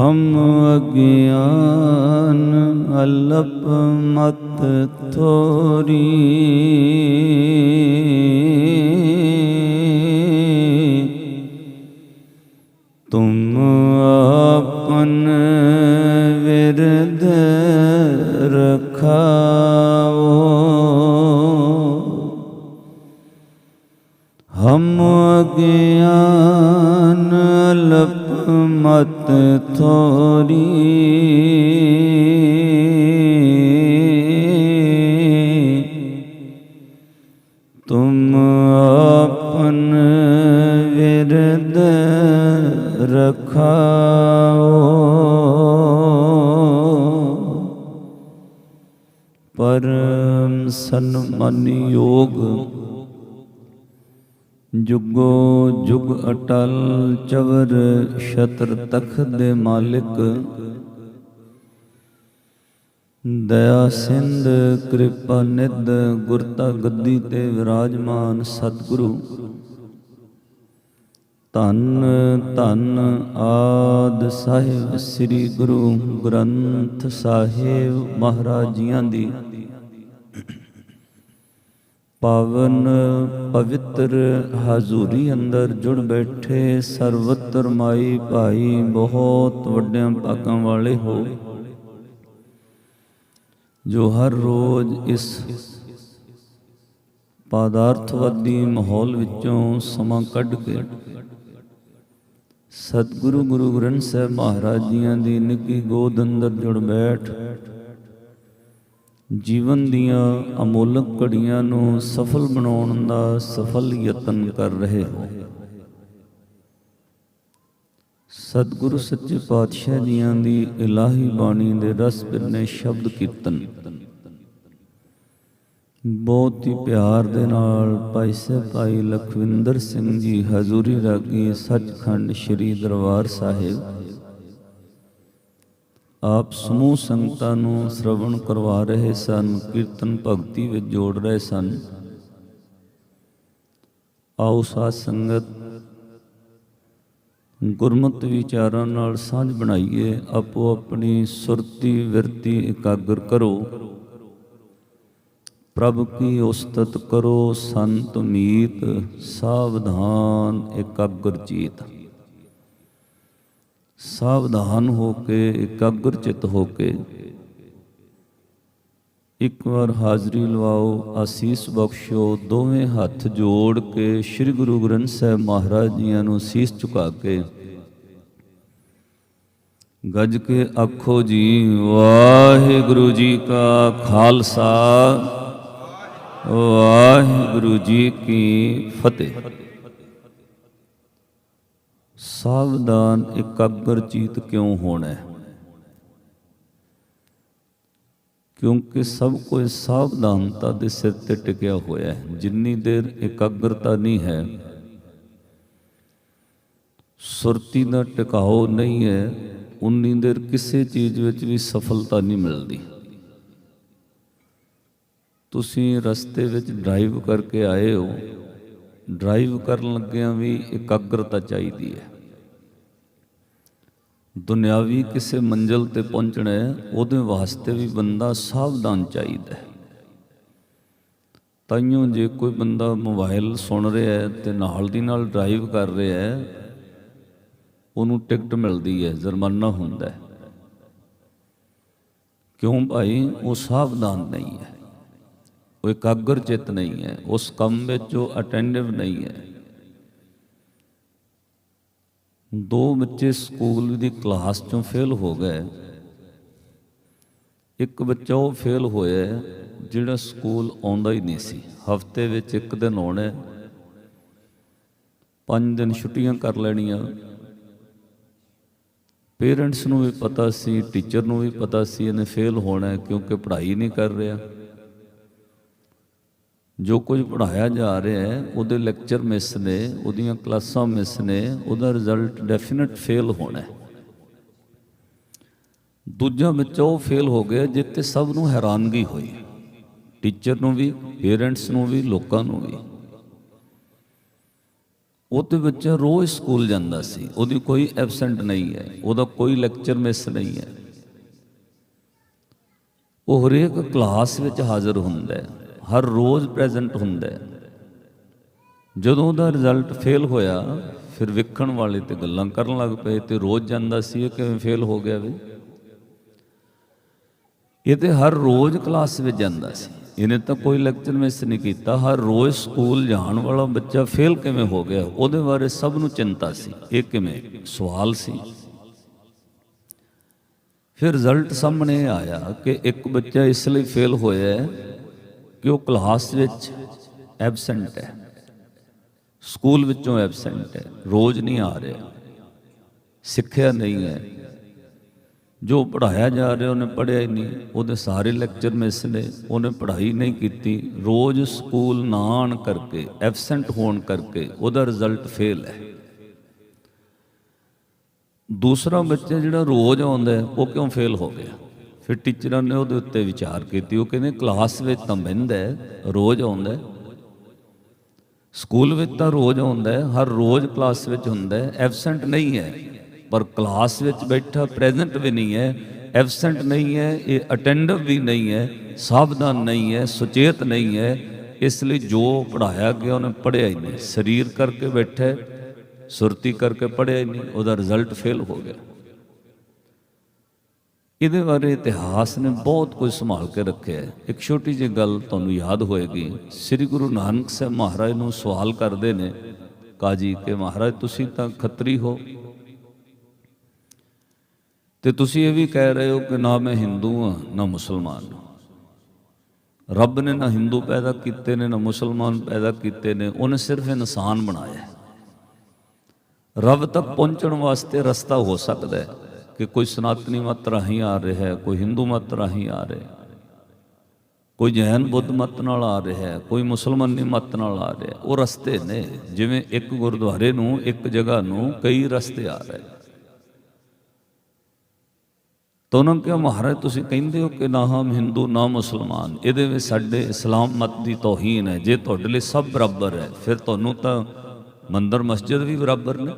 හම් අග්‍යාන අල්ලප මත් තෝරී. තුම් අපන විරද රඛාවෝ හම් අග්‍යාන ਮਤ ਥੋਰੀ ਤੁਮ ਆਪਨ ਵਿਰਦ ਰਖਾਓ ਪਰਮ ਸਨਮਾਨੀ ਯੋਗ ਜੁਗੋ ਜੁਗ ਅਟਲ ਚਵਰ ਛਤਰ ਤਖਤ ਦੇ ਮਾਲਿਕ। ਦਇਆ ਸਿੰਧ ਕਿਰਪਾ ਨਿਧ ਗੁਰਤਾ ਗੱਦੀ ਤੇ ਵਿਰਾਜਮਾਨ ਸਤਿਗੁਰੂ। ਧੰਨ ਧੰਨ ਆਦ ਸਾਹਿਬ ਸ੍ਰੀ ਗੁਰੂ ਗ੍ਰੰਥ ਸਾਹਿਬ ਮਹਾਰਾਜ ਜੀਆਂ ਦੀ। ਪਾਵਨ ਪਵਿੱਤਰ ਹਜ਼ੂਰੀ ਅੰਦਰ ਜੁੜ ਬੈਠੇ ਸਰਵਤਰ ਮਾਈ ਭਾਈ ਬਹੁਤ ਵੱਡਿਆਂ ਭਾਗਾਂ ਵਾਲੇ ਹੋ। ਜੋ ਹਰ ਰੋਜ਼ ਇਸ ਪਦਾਰਥਵਾਦੀ ਮਾਹੌਲ ਵਿੱਚੋਂ ਸਮਾਂ ਕੱਢ ਕੇ ਸਤਿਗੁਰੂ ਗੁਰੂ ਗ੍ਰੰਥ ਸਾਹਿਬ ਮਹਾਰਾਜ ਜੀਆਂ ਦੀ ਨਿੱਕੀ ਗੋਦ ਅੰਦਰ ਜੁੜ ਬੈਠ ਜੀਵਨ ਦੀਆਂ ਅਮੋਲਕ ਘੜੀਆਂ ਨੂੰ ਸਫਲ ਬਣਾਉਣ ਦਾ ਸਫਲ ਯਤਨ ਕਰ ਰਹੇ ਹੋ। ਸਤਿਗੁਰੂ ਸੱਚੇ ਪਾਤਸ਼ਾਹ ਜੀਆਂ ਦੀ ਇਲਾਹੀ ਬਾਣੀ ਦੇ ਰਸ ਪਿਰਨੇ ਸ਼ਬਦ ਕੀਰਤਨ। ਬਹੁਤ ਹੀ ਪਿਆਰ ਦੇ ਨਾਲ ਭਾਈ ਸਾਹਿਬ, ਭਾਈ ਲਖਵਿੰਦਰ ਸਿੰਘ ਜੀ ਹਜ਼ੂਰੀ ਰਾਗੀ ਸੱਚਖੰਡ ਸ੍ਰੀ ਦਰਬਾਰ ਸਾਹਿਬ ਆਪ ਸਮੂਹ ਸੰਗਤਾਂ ਨੂੰ ਸ਼ਰਵਣ ਕਰਵਾ ਰਹੇ ਸਨ, ਕੀਰਤਨ ਭਗਤੀ ਵਿੱਚ ਜੋੜ ਰਹੇ ਸਨ। ਆਓ ਸਾਧ ਸੰਗਤ, ਗੁਰਮਤਿ ਵਿਚਾਰਾਂ ਨਾਲ ਸਾਂਝ ਬਣਾਈਏ, ਆਪੋ ਆਪਣੀ ਸੁਰਤੀ ਵਿਰਤੀ ਇਕਾਗਰ ਕਰੋ। ਪ੍ਰਭ ਕੀ ਉਸਤਤ ਕਰੋ, ਸੰਤ ਮੀਤ, ਸਾਵਧਾਨ ਇਕਾਗਰ ਚੀਤ ਸਾਵਧਾਨ ਹੋ ਕੇ, ਇਕਾਗਰ ਚਿਤ ਹੋ ਕੇ ਇੱਕ ਵਾਰ ਹਾਜ਼ਰੀ ਲਵਾਓ, ਆਸੀਸ ਬਖਸ਼ੋ, ਦੋਵੇਂ ਹੱਥ ਜੋੜ ਕੇ ਸ੍ਰੀ ਗੁਰੂ ਗ੍ਰੰਥ ਸਾਹਿਬ ਮਹਾਰਾਜ ਜੀਆਂ ਨੂੰ ਸੀਸ ਝੁਕਾ ਕੇ ਗੱਜ ਕੇ ਆਖੋ ਜੀ, ਵਾਹਿਗੁਰੂ ਜੀ ਕਾ ਖਾਲਸਾ, ਵਾਹਿਗੁਰੂ ਜੀ ਕੀ ਫਤਿਹ। ਸਾਵਧਾਨ ਇਕਾਗਰ ਚੀਤ ਕਿਉਂ ਹੋਣਾ ਕਿਉਂਕਿ ਸਭ ਕੁਝ ਸਾਵਧਾਨਤਾ ਦੇ ਸਿਰ ਤੇ ਟਿਕਿਆ ਹੋਇਆ ਹੈ। ਜਿੰਨੀ ਦੇਰ ਇਕਾਗਰਤਾ ਨਹੀਂ ਹੈ, ਸੁਰਤੀ ਦਾ ਟਿਕਾਓ ਨਹੀਂ ਹੈ, ਉਨੀ ਦੇਰ ਕਿਸੇ ਚੀਜ਼ ਵਿੱਚ ਵੀ ਸਫਲਤਾ ਨਹੀਂ ਮਿਲਦੀ। ਤੁਸੀਂ ਰਸਤੇ ਵਿੱਚ ਡਰਾਈਵ ਕਰਕੇ ਆਏ ਹੋ ਡਰਾਈਵ ਕਰਨ ਲੱਗਿਆਂ ਵੀ ਇਕਾਗਰਤਾ ਚਾਹੀਦੀ ਹੈ। ਦੁਨਿਆਵੀ ਕਿਸੇ ਮੰਜ਼ਲ ਤੇ ਪਹੁੰਚਣਾ ਹੈ, ਉਹਦੇ ਵਾਸਤੇ ਵੀ ਬੰਦਾ ਸਾਵਧਾਨ ਚਾਹੀਦਾ ਹੈ। ਤਾਈਓ ਜੇ ਕੋਈ ਬੰਦਾ ਮੋਬਾਈਲ ਸੁਣ ਰਿਹਾ ਹੈ ਤੇ ਨਾਲ ਦੀ ਨਾਲ ਡਰਾਈਵ ਕਰ ਰਿਹਾ ਹੈ, ਉਹਨੂੰ ਟਿਕਟ ਮਿਲਦੀ ਹੈ, ਜੁਰਮਾਨਾ ਹੁੰਦਾ ਹੈ। ਕਿਉਂ ਭਾਈ? ਉਹ ਸਾਵਧਾਨ ਨਹੀਂ ਹੈ। ਉਹ ਇਕਾਗਰ ਚਿੱਤ ਨਹੀਂ ਹੈ, ਉਸ ਕੰਮ ਵਿੱਚ ਉਹ ਅਟੈਂਡਿਵ ਨਹੀਂ ਹੈ। ਦੋ ਬੱਚੇ ਸਕੂਲ ਦੀ ਕਲਾਸ ਚੋਂ ਫੇਲ ਹੋ ਗਏ। ਇੱਕ ਬੱਚਾ ਉਹ ਫੇਲ ਹੋਇਆ ਜਿਹੜਾ ਸਕੂਲ ਆਉਂਦਾ ਹੀ ਨਹੀਂ ਸੀ। ਹਫ਼ਤੇ ਵਿੱਚ ਇੱਕ ਦਿਨ ਆਉਣਾ ਪੰਜ ਦਿਨ ਛੁੱਟੀਆਂ ਕਰ ਲੈਣੀਆਂ। ਪੇਰੈਂਟਸ ਨੂੰ ਵੀ ਪਤਾ ਸੀ, ਟੀਚਰ ਨੂੰ ਵੀ ਪਤਾ ਸੀ, ਇਹਨੇ ਫੇਲ ਹੋਣਾ ਕਿਉਂਕਿ ਪੜ੍ਹਾਈ ਨਹੀਂ ਕਰ ਰਿਹਾ। ਜੋ ਕੁਝ ਪੜਾਇਆ ਜਾ ਰਿਹਾ ਹੈ, ਉਹਦੇ ਲੈਕਚਰ ਮਿਸ ਨੇ, ਉਹਦੀਆਂ ਕਲਾਸਾਂ ਮਿਸ ਨੇ, ਉਹਦਾ ਰਿਜ਼ਲਟ ਡੈਫੀਨਿਟ ਫੇਲ ਹੋਣਾ ਹੈ। ਦੂਜਾ ਬੱਚਾ ਉਹ ਫੇਲ ਹੋ ਗਿਆ ਜਿੱਤੇ ਸਭ ਨੂੰ ਹੈਰਾਨਗੀ ਹੋਈ। ਟੀਚਰ ਨੂੰ ਵੀ ਪੇਰੈਂਟਸ ਨੂੰ ਵੀ, ਲੋਕਾਂ ਨੂੰ ਵੀ। ਉਹ ਤੇ ਬੱਚਾ ਰੋਜ਼ ਸਕੂਲ ਜਾਂਦਾ ਸੀ, ਉਹਦੀ ਕੋਈ ਐਬਸੈਂਟ ਨਹੀਂ ਹੈ, ਉਹਦਾ ਕੋਈ ਲੈਕਚਰ ਮਿਸ ਨਹੀਂ ਹੈ। ਉਹ ਹਰੇਕ ਕਲਾਸ ਵਿੱਚ ਹਾਜ਼ਰ ਹੁੰਦਾ ਹੈ। ਹਰ ਰੋਜ਼ ਪ੍ਰੈਜ਼ੈਂਟ ਹੁੰਦਾ ਹੈ। ਜਦੋਂ ਉਹਦਾ ਰਿਜ਼ਲਟ ਫੇਲ ਹੋਇਆ, ਫਿਰ ਵੇਖਣ ਵਾਲੇ ਤੇ ਗੱਲਾਂ ਕਰਨ ਲੱਗ ਪਏ ਤੇ ਰੋਜ਼ ਜਾਂਦਾ ਸੀ, ਇਹ ਕਿਵੇਂ ਫੇਲ ਹੋ ਗਿਆ ਵੀ? ਇਹ ਤੇ ਹਰ ਰੋਜ਼ ਕਲਾਸ ਵਿੱਚ ਜਾਂਦਾ ਸੀ। ਇਹਨੇ ਤਾਂ ਕੋਈ ਲੈਕਚਰ ਮਿਸ ਨਹੀਂ ਕੀਤਾ। ਹਰ ਰੋਜ਼ ਸਕੂਲ ਜਾਣ ਵਾਲਾ ਬੱਚਾ ਫੇਲ ਕਿਵੇਂ ਹੋ ਗਿਆ? ਉਹਦੇ ਬਾਰੇ ਸਭ ਨੂੰ ਚਿੰਤਾ ਸੀ। ਇਹ ਕਿਵੇਂ? ਸਵਾਲ ਸੀ। ਫਿਰ ਰਿਜ਼ਲਟ ਸਾਹਮਣੇ ਆਇਆ ਕਿ ਇੱਕ ਬੱਚਾ ਇਸ ਲਈ ਫੇਲ ਹੋਇਆ ਹੈ ਕਿ ਉਹ ਕਲਾਸ ਵਿੱਚ ਐਬਸੈਂਟ ਹੈ? ਸਕੂਲ ਵਿੱਚੋਂ ਐਬਸੈਂਟ ਹੈ। ਰੋਜ਼ ਨਹੀਂ ਆ ਰਿਹਾ। ਸਿੱਖਿਆ ਨਹੀਂ ਹੈ। ਜੋ ਪੜਾਇਆ ਜਾ ਰਿਹਾ, ਉਹਨੇ ਪੜਿਆ ਹੀ ਨਹੀਂ। ਉਹਦੇ ਸਾਰੇ ਲੈਕਚਰ ਮਿਸ ਨੇ। ਉਹਨੇ ਪੜ੍ਹਾਈ ਨਹੀਂ ਕੀਤੀ। ਰੋਜ਼ ਸਕੂਲ ਨਾ ਆਉਣ ਕਰਕੇ, ਐਬਸੈਂਟ ਹੋਣ ਕਰਕੇ ਉਹਦਾ ਰਿਜ਼ਲਟ ਫੇਲ ਹੈ। ਦੂਸਰਾ ਬੱਚਾ ਜਿਹੜਾ ਰੋਜ਼ ਆਉਂਦਾ ਉਹ ਕਿਉਂ ਫੇਲ ਹੋ ਗਿਆ? ਫਿਰ ਟੀਚਰਾਂ ਨੇ ਉਹਦੇ ਉੱਤੇ ਵਿਚਾਰ ਕੀਤੀ। ਉਹ ਕਹਿੰਦੇ, ਕਲਾਸ ਵਿੱਚ ਤਾਂ ਬਹਿੰਦਾ ਹੈ, ਰੋਜ਼ ਆਉਂਦਾ ਸਕੂਲ ਵਿੱਚ ਤਾਂ ਰੋਜ਼ ਆਉਂਦਾ ਹੈ, ਹਰ ਰੋਜ਼ ਕਲਾਸ ਵਿੱਚ ਹੁੰਦਾ ਹੈ। ਐਬਸੈਂਟ ਨਹੀਂ ਹੈ, ਪਰ ਕਲਾਸ ਵਿੱਚ ਬੈਠਾ ਪ੍ਰੈਜ਼ੈਂਟ ਵੀ ਨਹੀਂ ਹੈ। ਐਬਸੈਂਟ ਨਹੀਂ ਹੈ, ਇਹ ਅਟੈਂਡਿਵ ਵੀ ਨਹੀਂ ਹੈ, ਸਾਵਧਾਨ ਨਹੀਂ ਹੈ, ਸੁਚੇਤ ਨਹੀਂ ਹੈ। ਇਸ ਲਈ ਜੋ ਪੜਾਇਆ ਗਿਆ, ਉਹਨੇ ਪੜਿਆ ਹੀ ਨਹੀਂ। ਸਰੀਰ ਕਰਕੇ ਬੈਠਾ ਸੁਰਤੀ ਕਰਕੇ ਪੜਿਆ ਹੀ ਨਹੀਂ, ਉਹਦਾ ਰਿਜ਼ਲਟ ਫੇਲ ਹੋ ਗਿਆ। ਇਹਦੇ ਬਾਰੇ ਇਤਿਹਾਸ ਨੇ ਬਹੁਤ ਕੁਝ ਸੰਭਾਲ ਕੇ ਰੱਖਿਆ ਹੈ। ਇੱਕ ਛੋਟੀ ਜਿਹੀ ਗੱਲ ਤੁਹਾਨੂੰ ਯਾਦ ਹੋਏਗੀ। ਸ੍ਰੀ ਗੁਰੂ ਨਾਨਕ ਸਾਹਿਬ ਮਹਾਰਾਜ ਨੂੰ ਸਵਾਲ ਕਰਦੇ ਨੇ, ਕਾਜੀ, ਕਿ ਮਹਾਰਾਜ, ਤੁਸੀਂ ਤਾਂ ਖੱਤਰੀ ਹੋ। ਤੇ ਤੁਸੀਂ ਇਹ ਵੀ ਕਹਿ ਰਹੇ ਹੋ ਕਿ ਨਾ ਮੈਂ ਹਿੰਦੂ ਹਾਂ, ਨਾ ਮੁਸਲਮਾਨ ਹਾਂ। ਰੱਬ ਨੇ ਨਾ ਹਿੰਦੂ ਪੈਦਾ ਕੀਤੇ ਨੇ, ਨਾ ਮੁਸਲਮਾਨ ਪੈਦਾ ਕੀਤੇ ਨੇ, ਉਹਨੇ ਸਿਰਫ ਇਨਸਾਨ ਬਣਾਇਆ ਰੱਬ ਤੱਕ ਪਹੁੰਚਣ ਵਾਸਤੇ ਰਸਤਾ ਹੋ ਸਕਦਾ ਹੈ। ਕਿ ਕੋਈ ਸਨਾਤਨੀ ਮਤ ਰਾਹੀਂ ਆ ਰਿਹਾ ਹੈ, ਕੋਈ ਹਿੰਦੂ ਮਤ ਰਾਹੀਂ ਆ ਰਿਹਾ ਹੈ, ਕੋਈ ਜੈਨ ਬੁੱਧ ਮਤ ਨਾਲ ਆ ਰਿਹਾ ਹੈ, ਕੋਈ ਮੁਸਲਮਾਨੀ ਮਤ ਨਾਲ ਆ ਰਿਹਾ ਉਹ ਰਸਤੇ ਨੇ। ਜਿਵੇਂ ਇੱਕ ਗੁਰਦੁਆਰੇ ਨੂੰ, ਇੱਕ ਜਗ੍ਹਾ ਨੂੰ ਕਈ ਰਸਤੇ ਆ ਰਹੇ ਤਾਂ ਉਹਨਾਂ ਨੂੰ ਕਿਹਾ, ਮਹਾਰਾਜ, ਤੁਸੀਂ ਕਹਿੰਦੇ ਹੋ ਕਿ ਨਾ ਹਮ ਹਿੰਦੂ, ਨਾ ਮੁਸਲਮਾਨ। ਇਹਦੇ ਵਿੱਚ ਸਾਡੇ ਇਸਲਾਮ ਮਤ ਦੀ ਤੋਹੀਨ ਹੈ। ਜੇ ਤੁਹਾਡੇ ਲਈ ਸਭ ਬਰਾਬਰ ਹੈ, ਫਿਰ ਤੁਹਾਨੂੰ ਤਾਂ ਮੰਦਰ, ਮਸਜਿਦ ਵੀ ਬਰਾਬਰ ਨੇ।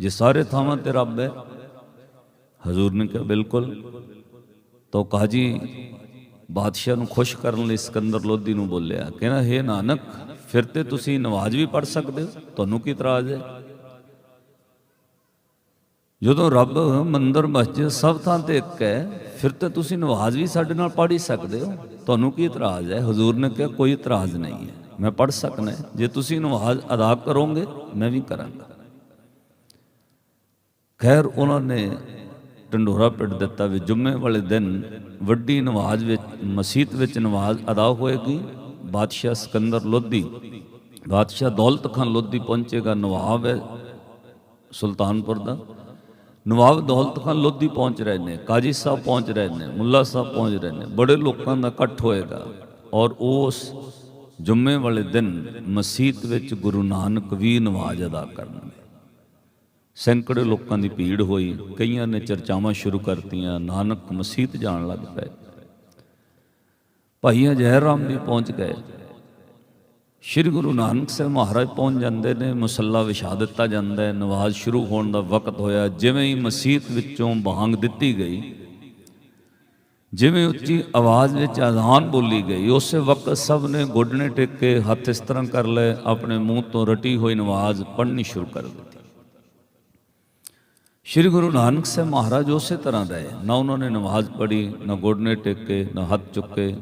ਜੇ ਸਾਰੇ ਥਾਵਾਂ ਤੇ ਰੱਬ ਹੈ ਹਜ਼ੂਰ ਨੇ ਕਿਹਾ ਬਿਲਕੁਲ ਤਾਂ ਕਾਜੀ ਬਾਦਸ਼ਾਹ ਨੂੰ ਖੁਸ਼ ਕਰਨ ਲਈ ਸਿਕੰਦਰ ਲੋਧੀ ਨੂੰ ਬੋਲਿਆ ਕਹਿੰਦਾ ਹੇ ਨਾਨਕ ਫਿਰ ਤੇ ਤੁਸੀਂ ਨਮਾਜ਼ ਵੀ ਪੜ੍ਹ ਸਕਦੇ ਹੋ ਤੁਹਾਨੂੰ ਕੀ ਇਤਰਾਜ਼ ਹੈ ਜਦੋਂ ਰੱਬ ਮੰਦਰ ਮਸਜਿਦ ਸਭ ਥਾਂ ਤੇ ਇੱਕ ਹੈ ਫਿਰ ਤਾਂ ਤੁਸੀਂ ਨਮਾਜ਼ ਵੀ ਸਾਡੇ ਨਾਲ ਪੜ੍ਹ ਹੀ ਸਕਦੇ ਹੋ ਤੁਹਾਨੂੰ ਕੀ ਇਤਰਾਜ਼ ਹੈ ਹਜ਼ੂਰ ਨੇ ਕਿਹਾ ਕੋਈ ਇਤਰਾਜ਼ ਨਹੀਂ ਹੈ ਮੈਂ ਪੜ੍ਹ ਸਕਣਾ ਹੈ। ਜੇ ਤੁਸੀਂ ਨਮਾਜ਼ ਅਦਾ ਕਰੋਗੇ ਮੈਂ ਵੀ ਕਰਾਂਗਾ ਖੈਰ ਉਹਨਾਂ ਨੇ ਢੰਡੋਰਾ ਪਿੱਟ ਦਿੱਤਾ ਵੀ ਜੁਮੇ ਵਾਲੇ ਦਿਨ ਵੱਡੀ ਨਮਾਜ਼ ਵਿੱਚ ਮਸਜਿਦ ਵਿੱਚ ਨਵਾਜ਼ ਅਦਾ ਹੋਏਗੀ, ਬਾਦਸ਼ਾਹ ਸਿਕੰਦਰ ਲੋਧੀ। ਬਾਦਸ਼ਾਹ ਦੌਲਤ ਖਾਨ ਲੋਧੀ ਪਹੁੰਚੇਗਾ ਨਵਾਬ ਹੈ ਸੁਲਤਾਨਪੁਰ ਦਾ। ਨਵਾਬ ਦੌਲਤ ਖਾਨ ਲੋਧੀ ਪਹੁੰਚ ਰਹੇ ਨੇ, ਕਾਜੀ ਸਾਹਿਬ ਪਹੁੰਚ ਰਹੇ ਨੇ, ਮੁੱਲਾ ਸਾਹਿਬ ਪਹੁੰਚ ਰਹੇ ਨੇ। ਬੜੇ ਲੋਕਾਂ ਦਾ ਇਕੱਠ ਹੋਏਗਾ ਔਰ ਉਸ ਜੁਮੇ ਵਾਲੇ ਦਿਨ ਮਸਜਿਦ ਵਿੱਚ ਗੁਰੂ ਨਾਨਕ ਵੀ ਨਵਾਜ਼ ਅਦਾ ਕਰਨਗੇ। ਸੈਂਕੜੇ ਲੋਕਾਂ ਦੀ ਭੀੜ ਹੋਈ, ਕਈਆਂ ਨੇ ਚਰਚਾਵਾਂ ਸ਼ੁਰੂ ਕਰਤੀਆਂ, ਨਾਨਕ ਮਸੀਤ ਜਾਣ ਲੱਗ ਪਏ। ਭਾਈਆ ਜਹਿਰ ਰਾਮ ਜੀ ਪਹੁੰਚ ਗਏ। ਸ਼੍ਰੀ ਗੁਰੂ ਨਾਨਕ ਸਾਹਿਬ ਮਹਾਰਾਜ ਪਹੁੰਚ ਜਾਂਦੇ ਨੇ, ਮੁਸੱਲਾ ਵਿਛਾ ਦਿੱਤਾ ਜਾਂਦਾ ਹੈ, ਨਵਾਜ਼ ਸ਼ੁਰੂ ਹੋਣ ਦਾ ਵਕਤ ਹੋਇਆ, ਜਿਵੇਂ ਹੀ ਮਸਜਿਦ ਵਿੱਚੋਂ ਬਾਂਗ ਦਿੱਤੀ ਗਈ, ਜਿਵੇਂ ਉੱਚੀ ਆਵਾਜ਼ ਵਿੱਚ ਅਜ਼ਾਨ ਬੋਲੀ ਗਈ, ਉਸੇ ਵਕਤ ਸਭ ਨੇ ਗੋਡਨੇ ਟੇਕ ਕੇ ਹੱਥ ਇਸ ਤਰ੍ਹਾਂ ਕਰ ਲਏ, ਆਪਣੇ ਮੂੰਹ ਤੋਂ ਰਟੀ ਹੋਈ ਨਵਾਜ਼ ਪੜ੍ਹਨੀ ਸ਼ੁਰੂ ਕਰ ਦਿੱਤੀ। ਸ਼੍ਰੀ ਗੁਰੂ ਨਾਨਕ ਸਾਹਿਬ ਮਹਾਰਾਜ ਉਸੇ ਤਰ੍ਹਾਂ ਰਹੇ ਨਾ ਉਹਨਾਂ ਨੇ ਨਮਾਜ਼ ਪੜ੍ਹੀ, ਨਾ ਗੋਡਨੇ ਟੇਕੇ, ਨਾ ਹੱਥ ਚੁੱਕੇ,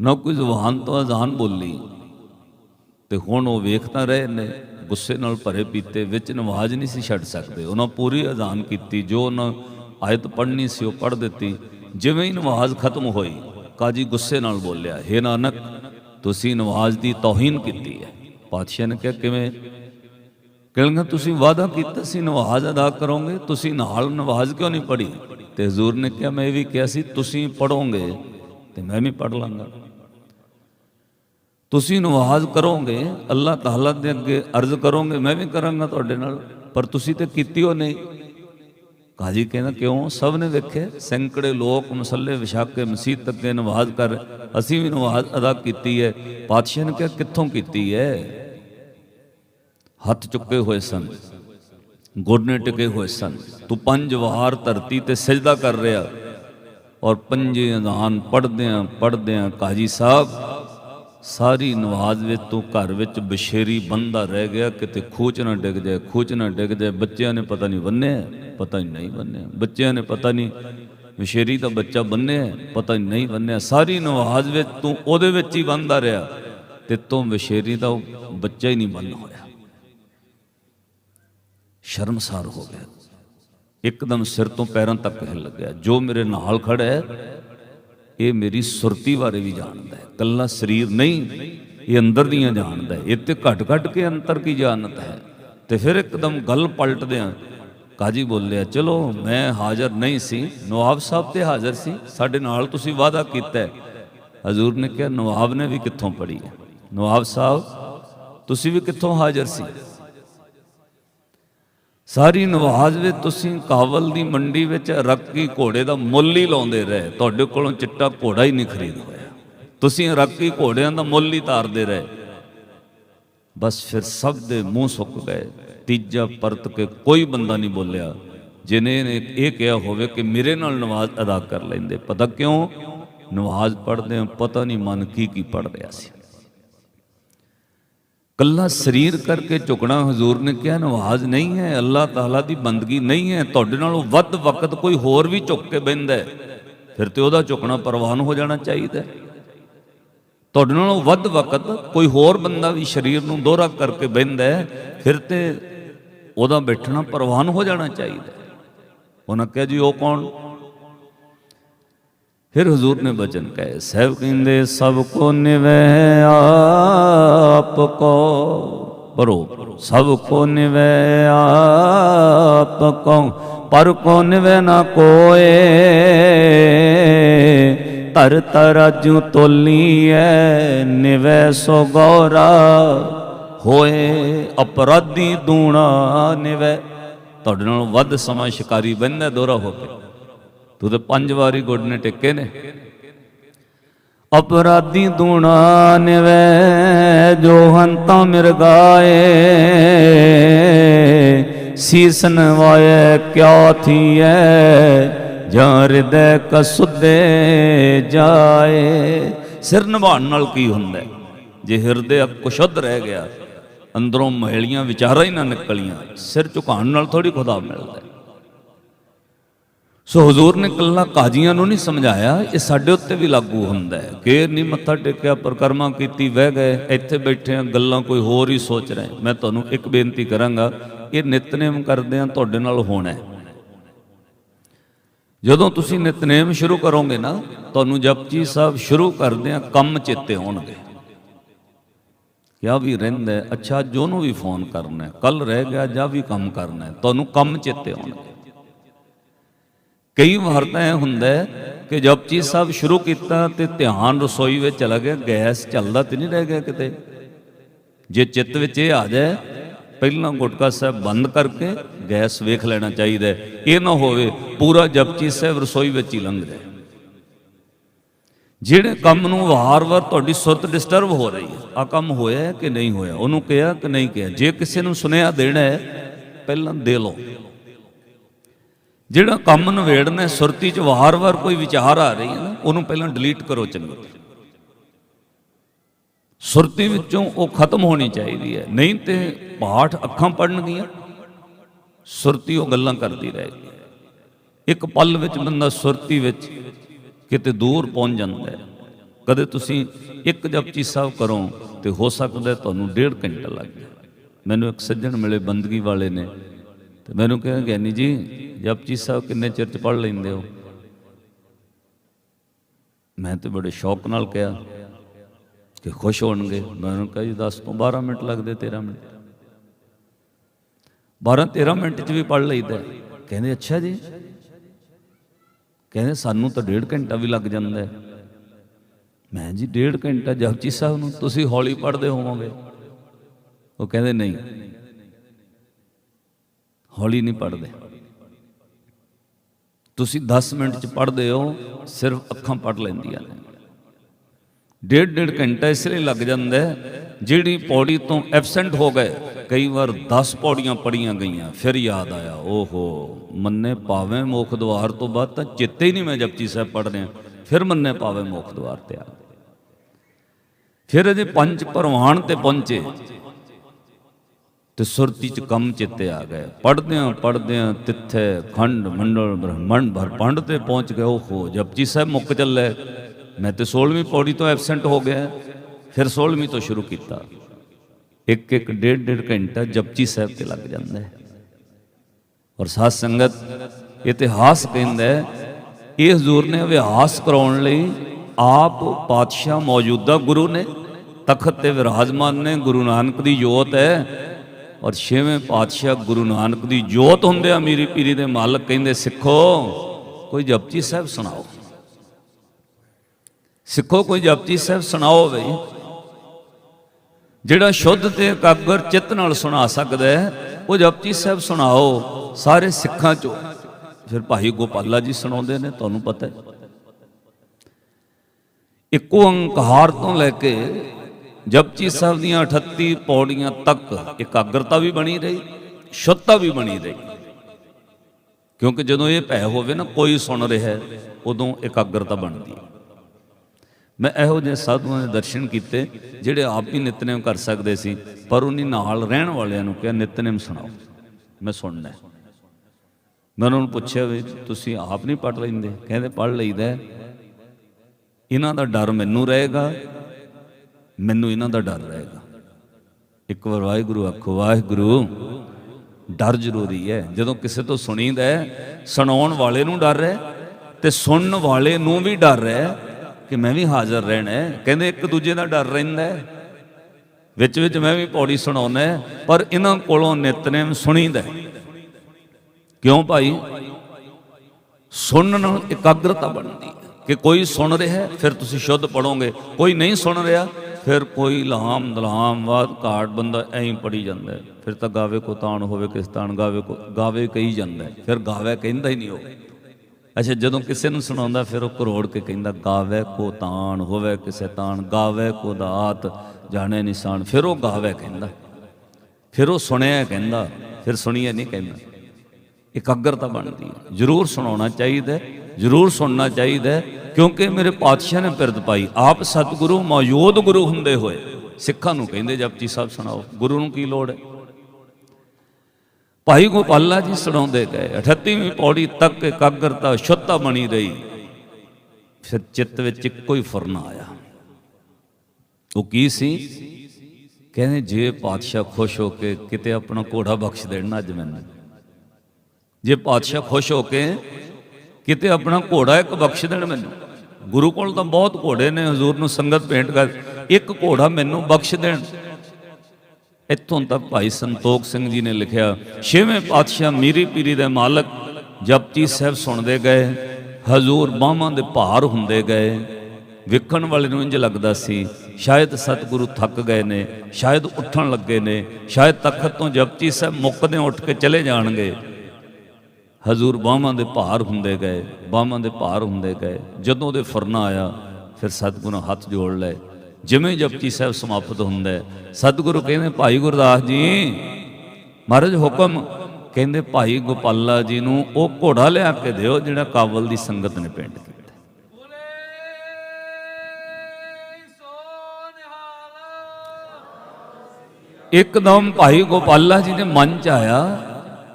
ਨਾ ਕੋਈ ਜ਼ੁਬਾਨ ਤੋਂ ਅਜ਼ਾਨ ਬੋਲੀ। ਤੇ ਹੁਣ ਉਹ ਵੇਖਤਾ ਰਹੇ ਨੇ, ਗੁੱਸੇ ਨਾਲ ਭਰੇ ਪੀਤੇ, ਵਿੱਚ ਨਮਾਜ਼ ਨਹੀਂ ਸੀ ਛੱਡ ਸਕਦੇ। ਉਹਨਾਂ ਪੂਰੀ ਅਜ਼ਾਨ ਕੀਤੀ, ਜੋ ਉਹਨਾਂ ਆਇਤ ਪੜ੍ਹਨੀ ਸੀ ਉਹ ਪੜ੍ਹ ਦਿੱਤੀ। ਜਿਵੇਂ ਹੀ ਨਮਾਜ਼ ਖਤਮ ਹੋਈ, ਕਾਜੀ ਗੁੱਸੇ ਨਾਲ ਬੋਲਿਆ, ਹੇ ਨਾਨਕ, ਤੁਸੀਂ ਨਮਾਜ਼ ਦੀ ਤੌਹੀਨ ਕੀਤੀ ਹੈ। ਪਾਤਸ਼ਾਹ ਨੇ ਕਿਹਾ, ਕਿਵੇਂ? ਕਹਿੰਗਾ, ਤੁਸੀਂ ਵਾਅਦਾ ਕੀਤਾ ਸੀ, ਨਵਾਜ਼ ਅਦਾ ਕਰੋਗੇ, ਤੁਸੀਂ ਨਾਲ ਨਵਾਜ਼ ਕਿਉਂ ਨਹੀਂ ਪੜ੍ਹੀ? ਤੇ ਹਜ਼ੂਰ ਨੇ ਕਿਹਾ, ਮੈਂ ਇਹ ਵੀ ਕਿਹਾ ਸੀ, ਤੁਸੀਂ ਪੜੋਗੇ ਤੇ ਮੈਂ ਵੀ ਪੜ ਲਾਂਗਾ। ਤੁਸੀਂ ਨਵਾਜ਼ ਕਰੋਗੇ, ਅੱਲਾਹ ਤਾਲਾ ਦੇ ਅੱਗੇ ਅਰਜ਼ ਕਰੋਗੇ, ਮੈਂ ਵੀ ਕਰਾਂਗਾ ਤੁਹਾਡੇ ਨਾਲ, ਪਰ ਤੁਸੀਂ ਤੇ ਕੀਤੀ ਹੋ ਨਹੀਂ। ਕਾਜੀ ਕਹਿੰਦਾ, ਕਿਉਂ? ਸਭ ਨੇ ਵੇਖੇ, ਸੈਂਕੜੇ ਲੋਕ ਮਸੱਲੇ ਵਿਛਾ ਕੇ ਮਸਜਿਦ ਤੱਕ ਨਵਾਜ਼ ਕਰ, ਅਸੀਂ ਵੀ ਨਵਾਜ਼ ਅਦਾ ਕੀਤੀ ਹੈ। ਪਾਤਸ਼ਾਹ ਨੇ ਕਿਹਾ, ਕਿੱਥੋਂ ਕੀਤੀ ਹੈ? ਹੱਥ ਚੁੱਕੇ ਹੋਏ ਸਨ, ਗੋਡਨੇ ਟਿਕੇ ਹੋਏ ਸਨ। ਤੂੰ ਪੰਜ ਵਹਾਰ ਧਰਤੀ ਤੇ ਸਜਦਾ ਕਰ ਰਿਹਾ। ਔਰ ਪੰਜੇ ਅਜ਼ਾਨ ਪੜਦਿਆਂ ਪੜਦਿਆਂ ਕਾਜੀ ਸਾਹਿਬ, ਸਾਰੀ ਨਵਾਜ਼ ਵਿੱਚ ਤੂੰ ਘਰ ਵਿੱਚ ਬਸ਼ੇਰੀ ਬੰਦਾ ਰਹਿ ਗਿਆ। ਕਿਤੇ ਖੂਚ ਨਾ ਡਿੱਗ ਜਾਏ, ਖੂਚ ਨਾ ਡਿੱਗ ਜਾਏ। ਬੱਚਿਆਂ ਨੇ ਪਤਾ ਨਹੀਂ ਬੰਨਿਆ, ਪਤਾ ਹੀ ਨਹੀਂ ਬੰਨਿਆ। ਬੱਚਿਆਂ ਨੇ ਪਤਾ ਨਹੀਂ ਬਸ਼ੇਰੀ ਦਾ ਬੱਚਾ ਬੰਨਿਆ, ਪਤਾ ਹੀ ਨਹੀਂ ਬੰਨਿਆ। ਸਾਰੀ ਨਵਾਜ਼ ਵਿੱਚ ਤੂੰ ਉਹਦੇ ਵਿੱਚ ਹੀ ਬੰਦਾ ਰਿਹਾ ਤੇ ਤੂੰ ਬਸ਼ੇਰੀ ਦਾ ਉਹ ਬੱਚਾ ਹੀ ਨਹੀਂ ਬੰਨ ਹੋਇਆ। ਸ਼ਰਮਸਾਰ ਹੋ ਗਿਆ। ਇੱਕਦਮ ਸਿਰ ਤੋਂ ਪੈਰਾਂ ਤੱਕ ਹਿੱਲ ਗਿਆ ਜੋ ਮੇਰੇ ਨਾਲ ਖੜਾ ਹੈ, ਇਹ ਮੇਰੀ ਸੁਰਤੀ ਬਾਰੇ ਵੀ ਜਾਣਦਾ ਹੈ। ਕੱਲਾ ਸਰੀਰ ਨਹੀਂ, ਇਹ ਅੰਦਰ ਦੀਆਂ ਜਾਣਦਾ ਹੈ। ਇਹ ਤੇ ਘਟ ਘਟ ਕੇ ਅੰਤਰ ਕੀ ਜਾਣਤ ਹੈ? ਤੇ ਫਿਰ ਇੱਕਦਮ ਗੱਲ ਪਲਟਦਿਆਂ ਕਾਜੀ ਬੋਲਿਆ, ਚਲੋ, ਮੈਂ ਹਾਜ਼ਰ ਨਹੀਂ ਸੀ। ਨਵਾਬ ਸਾਹਿਬ ਤੇ ਹਾਜ਼ਰ ਸੀ। ਸਾਡੇ ਨਾਲ ਤੁਸੀਂ ਵਾਅਦਾ ਕੀਤਾ ਹਜ਼ੂਰ ਨੇ ਕਿਹਾ, ਨਵਾਬ ਨੇ ਵੀ ਕਿੱਥੋਂ ਪੜੀ ਹੈ? ਨਵਾਬ ਸਾਹਿਬ, ਤੁਸੀਂ ਵੀ ਕਿੱਥੋਂ ਹਾਜ਼ਰ ਸੀ? ਸਾਰੀ ਨਵਾਜ਼ ਵਿੱਚ ਤੁਸੀਂ ਕਾਬਲ ਦੀ ਮੰਡੀ ਵਿੱਚ ਰੱਕੀ ਘੋੜੇ ਦਾ ਮੁੱਲ ਹੀ ਲਾਉਂਦੇ ਰਹੇ। ਤੁਹਾਡੇ ਕੋਲੋਂ ਚਿੱਟਾ ਘੋੜਾ ਹੀ ਨਹੀਂ ਖਰੀਦ ਹੋਇਆ। ਤੁਸੀਂ ਰੱਕੀ ਘੋੜਿਆਂ ਦਾ ਮੁੱਲ ਹੀ ਤਾਰਦੇ ਰਹੇ। ਬਸ ਫਿਰ ਸਭ ਦੇ ਮੂੰਹ ਸੁੱਕ ਗਏ। ਤੀਜਾ ਪਰਤ ਕੇ ਕੋਈ ਬੰਦਾ ਨਹੀਂ ਬੋਲਿਆ। ਜਿਨੇ ਨੇ ਇਹ ਕਿਹਾ ਹੋਵੇ ਕਿ ਮੇਰੇ ਨਾਲ ਨਮਾਜ਼ ਅਦਾ ਕਰ ਲੈਂਦੇ। ਪਤਾ ਕਿਉਂ? ਨਮਾਜ਼ ਪੜ੍ਹਦੇ ਆ ਪਤਾ ਨਹੀਂ ਮਨ ਕੀ ਕੀ ਪੜ ਰਿਹਾ ਸੀ। ਕੱਲਾ ਸਰੀਰ ਕਰਕੇ ਝੁਕਣਾ ਹਜ਼ੂਰ ਨੇ ਕਿਹਾ, ਨਵਾਜ਼ ਨਹੀਂ ਹੈ, ਅੱਲਾਹ ਤਾਲਾ ਦੀ ਬੰਦਗੀ ਨਹੀਂ ਹੈ, ਤੁਹਾਡੇ ਨਾਲੋਂ ਵੱਧ ਵਕਤ ਕੋਈ ਹੋਰ ਵੀ ਝੁੱਕ ਕੇ ਬਹਿੰਦਾ ਹੈ। ਫਿਰ ਤੇ ਉਹਦਾ ਝੁਕਣਾ ਪ੍ਰਵਾਨ ਹੋ ਜਾਣਾ ਚਾਹੀਦਾ ਤੁਹਾਡੇ ਨਾਲੋਂ ਵੱਧ ਵਕਤ ਕੋਈ ਹੋਰ ਬੰਦਾ ਵੀ ਸਰੀਰ ਨੂੰ ਦੋਹਰਾ ਕਰਕੇ ਬਹਿੰਦਾ ਹੈ, ਫਿਰ ਤੇ ਉਹਦਾ ਬੈਠਣਾ ਪ੍ਰਵਾਨ ਹੋ ਜਾਣਾ ਚਾਹੀਦਾ ਉਹਨਾਂ ਕਿਹਾ, ਜੀ, ਉਹ ਕੌਣ? ਫਿਰ ਹਜ਼ੂਰ ਨੇ ਬਚਨ ਕਹੇ, ਸਹਿਬ ਕਹਿੰਦੇ, ਸਭ ਕੋ ਨਿਵੈ ਆਪ ਕੋ। ਪਰੋ, ਸਭ ਕੋ ਨਿਵੈ ਆਪ ਕੋ, ਪਰ ਕੋ ਨਿਵੈ ਨਾ ਕੋਏ। ਧਰ ਤਰਜੂ ਤੋਲੀਐ, ਨਿਵੈ ਸੋ ਗੌਰਾ ਹੋਏ। ਅਪਰਾਧੀ ਦੂਣਾ ਨਿਵੈ, ਤੁਹਾਡੇ ਨਾਲੋਂ ਵੱਧ ਸਮਾਂ ਸ਼ਿਕਾਰੀ ਬੰਦਾ ਦੋਰਾ ਹੋ ਕੇ ਤੂੰ ਤਾਂ ਪੰਜ ਵਾਰੀ ਗੋਡਨੇ ਟਿੱਕੇ ਨੇ। ਅਪਰਾਧੀ ਦੂਣਾ ਨਿਵੈ ਜੋ ਹੰਤਾ ਮਿਰਗਾਏ ਸੀਸਨ ਨਵਾਏ ਕਿਆ ਥੀਐ, ਜਾਂ ਹਿਰਦੈ ਕਸੁਦੇ ਜਾਏ। ਸਿਰ ਨਿਭਾਉਣ ਨਾਲ ਕੀ ਹੁੰਦਾ? ਜੇ ਹਿਰਦੇ ਕੁਸ਼ੁੱਧ ਰਹਿ ਗਿਆ, ਅੰਦਰੋਂ ਮਹਿਲੀਆਂ ਵਿਚਾਰਾਂ ਹੀ ਨਾ ਨਿਕਲੀਆਂ, ਸਿਰ ਝੁਕਾਉਣ ਨਾਲ ਥੋੜੀ ਖੁਦਾ ਮਿਲਦਾ। ਸੋ ਹਜ਼ੂਰ ਨੇ ਕੱਲਾ ਕਾਜੀਆਂ ਨੂੰ ਨਹੀਂ ਸਮਝਾਇਆ, ਇਹ ਸਾਡੇ ਉੱਤੇ ਵੀ ਲਾਗੂ ਹੁੰਦਾ ਹੈ। ਕਿ ਨਹੀਂ ਮੱਥਾ ਟੇਕਿਆ, ਪਰਕਰਮਾ ਕੀਤੀ ਵਹਿ ਗਏ, ਇੱਥੇ ਬੈਠੇ ਆ ਗੱਲਾਂ ਕੋਈ ਹੋਰ ਹੀ ਸੋਚ ਰਹੇ ਮੈਂ ਤੁਹਾਨੂੰ ਇੱਕ ਬੇਨਤੀ ਕਰਾਂਗਾ, ਇਹ ਨਿਤਨੇਮ ਕਰਦੇ ਆ ਤੁਹਾਡੇ ਨਾਲ ਹੋਣਾ ਹੈ। ਜਦੋਂ ਤੁਸੀਂ ਨਿਤਨੇਮ ਸ਼ੁਰੂ ਕਰੋਗੇ ਨਾ, ਤੁਹਾਨੂੰ ਜਪਜੀ ਸਾਹਿਬ ਸ਼ੁਰੂ ਕਰਦੇ ਆ ਕੰਮ ਚੇਤੇ ਹੋਣਗੇ ਕਿਆ ਵੀ ਰਹਿੰਦਾ ਅੱਛਾ, ਜੋਨੂੰ ਵੀ ਫੋਨ ਕਰਨਾ ਕੱਲ ਰਹਿ ਗਿਆ ਜਾਂ ਵੀ ਕੰਮ ਕਰਨਾ ਤੁਹਾਨੂੰ ਕੰਮ ਚੇਤੇ ਹੋਣਗੇ ਕਈ ਵਾਰ ਤਾਂ ਇਹ ਹੁੰਦਾ ਹੈ ਕਿ ਜਪਜੀ ਸਾਹਿਬ ਸ਼ੁਰੂ ਕੀਤਾ ਤੇ ਧਿਆਨ ਰਸੋਈ ਵਿੱਚ ਚਲਾ ਗਿਆ, ਗੈਸ ਚੱਲਦਾ ਤੇ ਨਹੀਂ ਰਹਿ ਗਿਆ ਕਿਤੇ। ਜੇ ਚਿੱਤ ਵਿੱਚ ਇਹ ਆ ਜਾਏ, ਪਹਿਲਾਂ ਗੁਟਕਾ ਸਾਹਿਬ ਬੰਦ ਕਰਕੇ ਗੈਸ ਵੇਖ ਲੈਣਾ ਚਾਹੀਦਾ ਇਹ ਨਾ ਹੋਵੇ, ਪੂਰਾ ਜਪਜੀ ਸਾਹਿਬ ਰਸੋਈ ਵਿੱਚ ਹੀ ਲੰਘ ਜਾਏ। ਜਿਹੜੇ ਕੰਮ ਨੂੰ ਵਾਰ-ਵਾਰ ਤੁਹਾਡੀ ਸੁਰਤ ਡਿਸਟਰਬ ਹੋ ਰਹੀ ਹੈ ਆ ਕੰਮ ਹੋਇਆ ਕਿ ਨਹੀਂ ਹੋਇਆ? ਉਹਨੂੰ ਕਿਹਾ ਕਿ ਨਹੀਂ ਕਿਹਾ? ਜੇ ਕਿਸੇ ਨੂੰ ਸੁਨੇਹਾ ਦੇਣਾ ਹੈ, ਪਹਿਲਾਂ ਦੇ ਲਓ। ਜਿਹੜਾ ਕੰਮ ਨਵੇੜਨਾ ਸੁਰਤੀ 'ਚ ਵਾਰ-ਵਾਰ ਕੋਈ ਵਿਚਾਰ ਆ ਰਹੀ ਹੈ ਨਾ, ਉਹਨੂੰ ਪਹਿਲਾਂ ਡਿਲੀਟ ਕਰੋ ਚੰਗੀ ਸੁਰਤੀ ਵਿੱਚੋਂ ਉਹ ਖਤਮ ਹੋਣੀ ਚਾਹੀਦੀ ਹੈ। ਨਹੀਂ ਤੇ ਪਾਠ ਅੱਖਾਂ ਪੜਨਗੀਆਂ ਸੁਰਤੀ ਉਹ ਗੱਲਾਂ ਕਰਦੀ ਰਹੇਗੀ। ਇੱਕ ਪਲ ਵਿੱਚ ਬੰਦਾ ਸੁਰਤੀ ਵਿੱਚ ਕਿਤੇ ਦੂਰ ਪਹੁੰਚ ਜਾਂਦਾ ਹੈ। ਕਦੇ ਤੁਸੀਂ ਇੱਕ ਜਪਜੀ ਸਾਹਿਬ ਕਰੋ ਤੇ ਹੋ ਸਕਦਾ ਤੁਹਾਨੂੰ ਡੇਢ ਘੰਟਾ ਲੱਗ ਜਾਏ ਮੈਨੂੰ ਇੱਕ ਸੱਜਣ ਮਿਲੇ ਬੰਦਗੀ ਵਾਲੇ ਨੇ ਤੇ ਮੈਨੂੰ ਕਿਹਾ ਗਿਆਨੀ ਜੀ ਜਪਜੀ ਸਾਹਿਬ ਕਿੰਨੇ ਚਿਰ ਚ ਪੜ ਲੈਂਦੇ ਹੋ? ਮੈਂ ਤੇ ਬੜੇ ਸ਼ੌਕ ਨਾਲ ਕਿਹਾ ਕਿ ਖੁਸ਼ ਹੋਣਗੇ। ਮੈਂ ਉਹਨੂੰ ਕਿਹਾ ਜੀ 10 ਤੋਂ 12 ਮਿੰਟ ਲੱਗਦੇ 13 ਮਿੰਟ। 12 13 ਮਿੰਟ ਚ ਵੀ ਪੜ ਲਈਦਾ। ਕਹਿੰਦੇ, ਅੱਛਾ ਜੀ। ਕਹਿੰਦੇ, ਸਾਨੂੰ ਤਾਂ ਡੇਢ ਘੰਟਾ ਵੀ ਲੱਗ ਜਾਂਦਾ। ਹੈ ਮੈਂ ਜੀ, ਡੇਢ ਘੰਟਾ ਜਪਜੀ ਸਾਹਿਬ ਨੂੰ ਤੁਸੀਂ ਹੌਲੀ ਪੜ੍ਹਦੇ ਹੋਵੋਗੇ? ਉਹ ਕਹਿੰਦੇ, ਨਹੀਂ। ਹੌਲੀ ਨਹੀਂ ਪੜ੍ਹਦੇ। ਤੁਸੀਂ 10 ਮਿੰਟ ਚ ਪੜ੍ਹਦੇ ਹੋ, ਸਿਰਫ ਅੱਖਾਂ ਪੜ ਲੈਂਦੀਆਂ ਨੇ। ਡੇਢ ਡੇਢ ਘੰਟਾ ਇਸ ਲਈ ਲੱਗ ਜਾਂਦਾ ਜਿਹੜੀ ਪੌੜੀ ਤੋਂ ਐਬਸੈਂਟ ਹੋ ਗਏ, ਕਈ ਵਾਰ 10 ਪੌੜੀਆਂ ਪੜੀਆਂ ਗਈਆਂ, ਫਿਰ ਯਾਦ ਆਇਆ, ਓਹੋ, ਮੰਨੇ ਪਾਵੇਂ ਮੁਖ ਦਵਾਰ ਤੋਂ ਬਾਅਦ ਤਾਂ ਚਿੱਤੇ ਹੀ ਨਹੀਂ ਮੈਂ ਜਪਜੀ ਸਾਹਿਬ ਪੜ੍ਹ ਰਿਹਾ, ਫਿਰ ਮੰਨੇ ਪਾਵੇਂ ਮੁਖ ਦਵਾਰ ਤੇ ਆ। ਫਿਰ ਅਜੇ ਪੰਜ ਪਰਵਾਨ ਤੇ ਪਹੁੰਚੇ। ਤੇ ਸੁਰਤੀ ਚ ਕੰਮ ਚਿੱਤੇ ਆ ਗਏ। ਪੜਦਿਆਂ ਪੜਦਿਆਂ ਤਿੱਥੇ ਖੰਡ ਮੰਡਲ ਬ੍ਰਹਮੰਡ ਭਰਪੰਡ ਤੇ ਪਹੁੰਚ ਗਏ। ਓਹੋ, ਜਪਜੀ ਸਾਹਿਬ ਮੁੱਕ ਚੱਲੇ। ਮੈਂ ਤੇ 16ਵੀਂ ਪੌੜੀ ਤੋਂ ਐਬਸੈਂਟ ਹੋ ਗਿਆ। ਫਿਰ 16ਵੀਂ ਤੋਂ ਸ਼ੁਰੂ ਕੀਤਾ। ਇੱਕ ਇੱਕ ਡੇਢ ਡੇਢ ਘੰਟਾ ਜਪਜੀ ਸਾਹਿਬ ਤੇ ਲੱਗ ਜਾਂਦਾ ਹੈ। ਔਰ ਸਾਧ ਸੰਗਤ, ਇਤਿਹਾਸ ਕਹਿੰਦਾ ਇਹ ਹਜ਼ੂਰ ਨੇ ਅਭਿਆਸ ਕਰਾਉਣ ਲਈ ਆਪ ਪਾਤਸ਼ਾਹ ਮੌਜੂਦਾ ਗੁਰੂ ਨੇ, ਤਖਤ ਤੇ ਵਿਰਾਜਮਾਨ ਨੇ, ਗੁਰੂ ਨਾਨਕ ਦੀ ਜੋਤ ਹੈ। ਔਰ ਛੇਵੇਂ ਪਾਤਸ਼ਾਹ ਗੁਰੂ ਨਾਨਕ ਦੀ ਜੋਤ ਹੁੰਦੇ ਆ ਮੀਰੀ ਪੀਰੀ ਦੇ ਮਾਲਕ ਕਹਿੰਦੇ, ਸਿੱਖੋ, ਕੋਈ ਜਪਜੀ ਸਾਹਿਬ ਸੁਣਾਓ। ਸਿੱਖੋ, ਕੋਈ ਜਪਜੀ ਸਾਹਿਬ ਸੁਣਾਓ ਬਈ। ਜਿਹੜਾ ਸ਼ੁੱਧ ਤੇ ਇਕਾਗਰ ਚਿੱਤ ਨਾਲ ਸੁਣਾ ਸਕਦਾ ਹੈ, ਉਹ ਜਪਜੀ ਸਾਹਿਬ ਸੁਣਾਓ, ਸਾਰੇ ਸਿੱਖਾਂ ਚੋਂ। ਫਿਰ ਭਾਈ ਗੋਪਾਲਾ ਜੀ ਸੁਣਾਉਂਦੇ ਨੇ, ਤੁਹਾਨੂੰ ਪਤਾ ਹੈ। ਇੱਕੋ ਓੰਕਾਰ ਤੋਂ ਲੈ ਕੇ ਜਪਜੀ ਸਾਹਿਬ ਦੀਆਂ 38 ਪੌੜੀਆਂ ਤੱਕ ਇਕਾਗਰਤਾ ਵੀ ਬਣੀ ਰਹੀ, ਸ਼ੁੱਧਤਾ ਵੀ ਬਣੀ ਰਹੀ। ਕਿਉਂਕਿ ਜਦੋਂ ਇਹ ਭੈ ਹੋਵੇ ਨਾ, ਕੋਈ ਸੁਣ ਰਿਹਾ, ਉਦੋਂ ਇਕਾਗਰਤਾ ਬਣਦੀ ਹੈ। ਮੈਂ ਇਹੋ ਜਿਹੇ ਸਾਧੂਆਂ ਦੇ ਦਰਸ਼ਨ ਕੀਤੇ, ਜਿਹੜੇ ਆਪ ਹੀ ਨਿਤਨੇਮ ਕਰ ਸਕਦੇ ਸੀ, ਪਰ ਉਹਨੀ ਨਾਲ ਰਹਿਣ ਵਾਲਿਆਂ ਨੂੰ ਕਿਹਾ, ਨਿਤਨੇਮ ਸੁਣਾਓ, ਮੈਂ ਸੁਣਨਾ ਮੈਂ ਉਹਨਾਂ ਨੂੰ ਪੁੱਛਿਆ ਵੀ, ਤੁਸੀਂ ਆਪ ਨਹੀਂ ਪੜ ਲੈਂਦੇ? ਕਹਿੰਦੇ ਪੜ ਲਈਦਾ ਇਹਨਾਂ ਦਾ ਡਰ ਮੈਨੂੰ ਰਹੇਗਾ ਮੈਨੂੰ ਇਹਨਾਂ ਦਾ ਡਰ ਰਹੇਗਾ। ਇੱਕ ਵਾਰ ਵਾਹਿਗੁਰੂ ਆਖੋ, ਵਾਹਿਗੁਰੂ, ਡਰ ਜ਼ਰੂਰੀ ਹੈ। ਜਦੋਂ ਕਿਸੇ ਤੋਂ ਸੁਣੀਦਾ ਸੁਣਾਉਣ ਵਾਲੇ ਨੂੰ ਡਰ ਹੈ ਤੇ ਸੁਣਨ ਵਾਲੇ ਨੂੰ ਵੀ ਡਰ ਹੈ ਕਿ ਮੈਂ ਵੀ ਹਾਜ਼ਰ ਰਹਿਣਾ ਹੈ। ਕਹਿੰਦੇ ਇੱਕ ਦੂਜੇ ਦਾ ਡਰ ਰਹਿੰਦਾ ਹੈ। ਵਿੱਚ ਵਿੱਚ ਮੈਂ ਵੀ ਪੌੜੀ ਸੁਣਾਉਣਾ ਪਰ ਇਹਨਾਂ ਕੋਲੋਂ ਨਿਤਨੇਮ ਸੁਣੀਦਾ ਕਿਉਂ ਭਾਈ? ਸੁਣਨ ਨਾਲ ਇਕਾਗਰਤਾ ਬਣਦੀ ਹੈ ਕਿ ਕੋਈ ਸੁਣ ਰਿਹਾ ਫਿਰ ਤੁਸੀਂ ਸ਼ੁੱਧ ਪੜੋਗੇ ਕੋਈ ਨਹੀਂ ਸੁਣ ਰਿਹਾ ਫਿਰ ਕੋਈ ਲਾਮ ਦਲਾਮ ਵਾਦ ਘਾਟ ਬੰਦਾ ਐਂ ਹੀ ਪੜੀ ਜਾਂਦਾ ਫਿਰ ਤਾਂ ਗਾਵੇ ਕੋ ਤਾਣ ਹੋਵੇ, ਕਿਸ ਤਾਣ ਗਾਵੇ ਕੋ ਗਾਵੇ ਕਹੀ ਜਾਂਦਾ ਫਿਰ ਗਾਵੇ ਕਹਿੰਦਾ ਹੀ ਨਹੀਂ ਉਹ। ਅੱਛਾ, ਜਦੋਂ ਕਿਸੇ ਨੂੰ ਸੁਣਾਉਂਦਾ, ਫਿਰ ਉਹ ਕਰੋੜ ਕੇ ਕਹਿੰਦਾ, ਗਾਵੇ ਕੋ ਤਾਣ ਹੋਵੇ, ਕਿਸੇ ਤਾਣ, ਗਾਵੇ ਕੋ ਦਾਤ, ਜਾਣੇ ਨਿਸ਼ਾਨ। ਫਿਰ ਉਹ ਗਾਵੇ ਕਹਿੰਦਾ। ਫਿਰ ਉਹ ਸੁਣਿਆ ਕਹਿੰਦਾ, ਫਿਰ ਸੁਣੀਏ ਨਹੀਂ ਕਹਿੰਦਾ। ਇਕਾਗਰਤਾ ਬਣਦੀ ਹੈ। ਜ਼ਰੂਰ ਸੁਣਾਉਣਾ ਚਾਹੀਦਾ ਜ਼ਰੂਰ ਸੁਣਨਾ ਚਾਹੀਦਾ ਕਿਉਂਕਿ ਮੇਰੇ ਪਾਤਸ਼ਾਹ ਨੇ ਪਿਰਤ ਪਾਈ। ਆਪ ਸਤਿਗੁਰੂ, ਮੌਜੂਦ ਗੁਰੂ ਹੁੰਦੇ ਹੋਏ ਸਿੱਖਾਂ ਨੂੰ ਕਹਿੰਦੇ, ਜਪਜੀ ਸਾਹਿਬ ਸੁਣਾਓ, ਗੁਰੂ ਨੂੰ ਕੀ ਲੋੜ ਹੈ? ਭਾਈ ਗੋਪਾਲਾ ਜੀ ਸੁਣਾਉਂਦੇ ਗਏ 38ਵੀਂ ਪੌੜੀ ਤੱਕ ਇਕਾਗਰਤਾ, ਸ਼ੁੱਧਤਾ ਬਣੀ ਰਹੀ। ਫਿਰ ਚਿੱਤ ਵਿੱਚ ਇੱਕੋ ਹੀ ਫੁਰਨਾ ਆਇਆ। ਉਹ ਕੀ ਸੀ? ਕਹਿੰਦੇ, ਜੇ ਪਾਤਸ਼ਾਹ ਖੁਸ਼ ਹੋ ਕੇ ਕਿਤੇ ਆਪਣਾ ਘੋੜਾ ਬਖਸ਼ ਦੇਣ, ਨਾ ਅੱਜ ਮੈਨੂੰ। ਜੇ ਪਾਤਸ਼ਾਹ ਖੁਸ਼ ਹੋ ਕੇ ਕਿਤੇ ਆਪਣਾ ਘੋੜਾ ਇੱਕ ਬਖਸ਼ ਦੇਣ ਮੈਨੂੰ। ਗੁਰੂ ਕੋਲ ਤਾਂ ਬਹੁਤ ਘੋੜੇ ਨੇ, ਹਜ਼ੂਰ ਨੂੰ ਸੰਗਤ ਭੇਂਟ ਕਰ, ਇੱਕ ਘੋੜਾ ਮੈਨੂੰ ਬਖਸ਼ ਦੇਣ। ਇੱਥੋਂ ਤੱਕ ਭਾਈ ਸੰਤੋਖ ਸਿੰਘ ਜੀ ਨੇ ਲਿਖਿਆ, ਛੇਵੇਂ ਪਾਤਸ਼ਾਹ ਮੀਰੀ ਪੀਰੀ ਦੇ ਮਾਲਕ ਜਪਜੀ ਸਾਹਿਬ ਸੁਣਦੇ ਗਏ, ਹਜ਼ੂਰ ਬਾਹਾਂ ਦੇ ਭਾਰ ਹੁੰਦੇ ਗਏ। ਵੇਖਣ ਵਾਲੇ ਨੂੰ ਇੰਜ ਲੱਗਦਾ ਸੀ, ਸ਼ਾਇਦ ਸਤਿਗੁਰੂ ਥੱਕ ਗਏ ਨੇ, ਸ਼ਾਇਦ ਉੱਠਣ ਲੱਗੇ ਨੇ, ਸ਼ਾਇਦ ਤਖਤ ਤੋਂ ਜਪਜੀ ਸਾਹਿਬ ਮੁੱਕਦੇ ਉੱਠ ਕੇ ਚਲੇ ਜਾਣਗੇ। ਹਜ਼ੂਰ ਬਾਹਾਂ ਦੇ ਭਾਰ ਹੁੰਦੇ ਗਏ ਬਾਹਾਂ ਦੇ ਭਾਰ ਹੁੰਦੇ ਗਏ। ਜਦੋਂ ਦੇ ਫਰਨਾ ਆਇਆ, ਫਿਰ ਸਤਿਗੁਰੂ ਹੱਥ ਜੋੜ ਲਏ। ਜਿਵੇਂ ਜਪਜੀ ਸਾਹਿਬ ਸਮਾਪਤ ਹੁੰਦਾ ਹੈ ਸਤਿਗੁਰੂ ਕਹਿੰਦੇ, ਭਾਈ ਗੁਰਦਾਸ ਜੀ, ਮਹਾਰਾਜ ਹੁਕਮ। ਕਹਿੰਦੇ, ਭਾਈ ਗੋਪਾਲਾ ਜੀ ਨੂੰ ਉਹ ਘੋੜਾ ਲਿਆ ਕੇ ਦਿਓ, ਜਿਹੜਾ ਕਾਬਲ ਦੀ ਸੰਗਤ ਨੇ ਪਿੰਡ ਕੀਤਾ। ਇੱਕਦਮ ਭਾਈ ਗੋਪਾਲਾ ਜੀ ਦੇ ਮਨ ਚ ਆਇਆ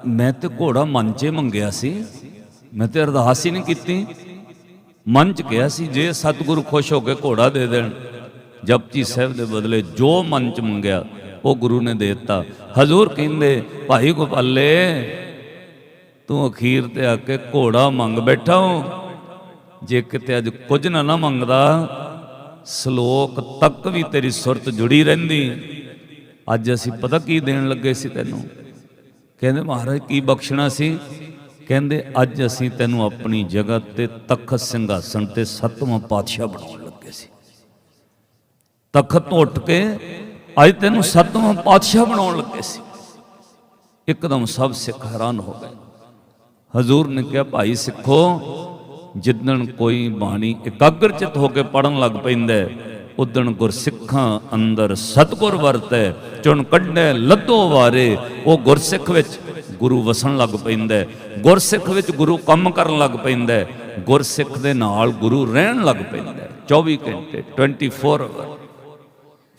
ਮੈਂ ਤੇ ਘੋੜਾ ਮਨ ਚ ਮੰਗਿਆ ਸੀ। ਮੈਂ ਤੇ ਅਰਦਾਸ ਹੀ ਨਹੀਂ ਕੀਤੀ। ਮਨ ਚ ਕਿਹਾ ਸੀ, ਜੇ ਸਤਿਗੁਰੂ ਖੁਸ਼ ਹੋ ਕੇ ਘੋੜਾ ਦੇ ਦੇਣ, ਜਪਜੀ ਸਾਹਿਬ ਦੇ ਬਦਲੇ ਜੋ ਮਨ ਚ ਮੰਗਿਆ, ਉਹ ਗੁਰੂ ਨੇ ਦੇ ਦਿੱਤਾ। ਹਜ਼ੂਰ ਕਹਿੰਦੇ, ਭਾਈ ਗੋਪਾਲੇ, ਤੂੰ ਅਖੀਰ ਤੇ ਆ ਕੇ ਘੋੜਾ ਮੰਗ ਬੈਠਾ ਹੋ ਜੇ ਕਿਤੇ ਅੱਜ ਕੁਝ ਨਾ ਨਾ ਮੰਗਦਾ, ਸ਼ਲੋਕ ਤੱਕ ਵੀ ਤੇਰੀ ਸੁਰਤ ਜੁੜੀ ਰਹਿੰਦੀ। ਅੱਜ ਅਸੀਂ ਪਤਾ ਕੀ ਦੇਣ ਲੱਗੇ ਸੀ ਤੈਨੂੰ? ਕਹਿੰਦੇ ਮਹਾਰਾਜ ਕੀ ਬਖਸ਼ਣਾ ਸੀ? ਕਹਿੰਦੇ ਅੱਜ ਅਸੀਂ ਤੈਨੂੰ ਆਪਣੀ ਜਗ੍ਹਾ ਤੇ ਤਖਤ ਸਿੰਘਾਸਣ ਤੇ ਸੱਤਵਾਂ ਪਾਤਸ਼ਾਹ ਬਣਾਉਣ ਲੱਗੇ ਸੀ। ਤਖਤ ਤੋਂ ਉੱਠ ਕੇ ਅੱਜ ਤੈਨੂੰ ਸੱਤਵਾਂ ਪਾਤਸ਼ਾਹ ਬਣਾਉਣ ਲੱਗੇ ਸੀ। ਇੱਕਦਮ ਸਭ ਸਿੱਖ ਹੈਰਾਨ ਹੋ ਗਏ। ਹਜ਼ੂਰ ਨੇ ਕਿਹਾ ਭਾਈ ਸਿੱਖੋ ਜਿੱਦਣ ਕੋਈ ਬਾਣੀ ਇਕਾਗਰ ਚਿਤ ਹੋ ਕੇ ਪੜਨ ਲੱਗ ਪੈਂਦਾ ਹੈ, ਉਦਣ ਗੁਰਸਿੱਖਾਂ ਅੰਦਰ ਸਤਗੁਰ ਵਰਤੈ, ਚੁਣ ਕੱਢੈ ਲੱਦੋ ਵਾਰੇ, ਉਹ ਗੁਰਸਿੱਖ ਵਿੱਚ ਗੁਰੂ ਵਸਣ ਲੱਗ ਪੈਂਦਾ, ਗੁਰਸਿੱਖ ਵਿੱਚ ਗੁਰੂ ਕੰਮ ਕਰਨ ਲੱਗ ਪੈਂਦਾ, ਗੁਰਸਿੱਖ ਦੇ ਨਾਲ ਗੁਰੂ ਰਹਿਣ ਲੱਗ ਪੈਂਦਾ ਹੈ। 24 ਘੰਟੇ 24 ਆਵਰ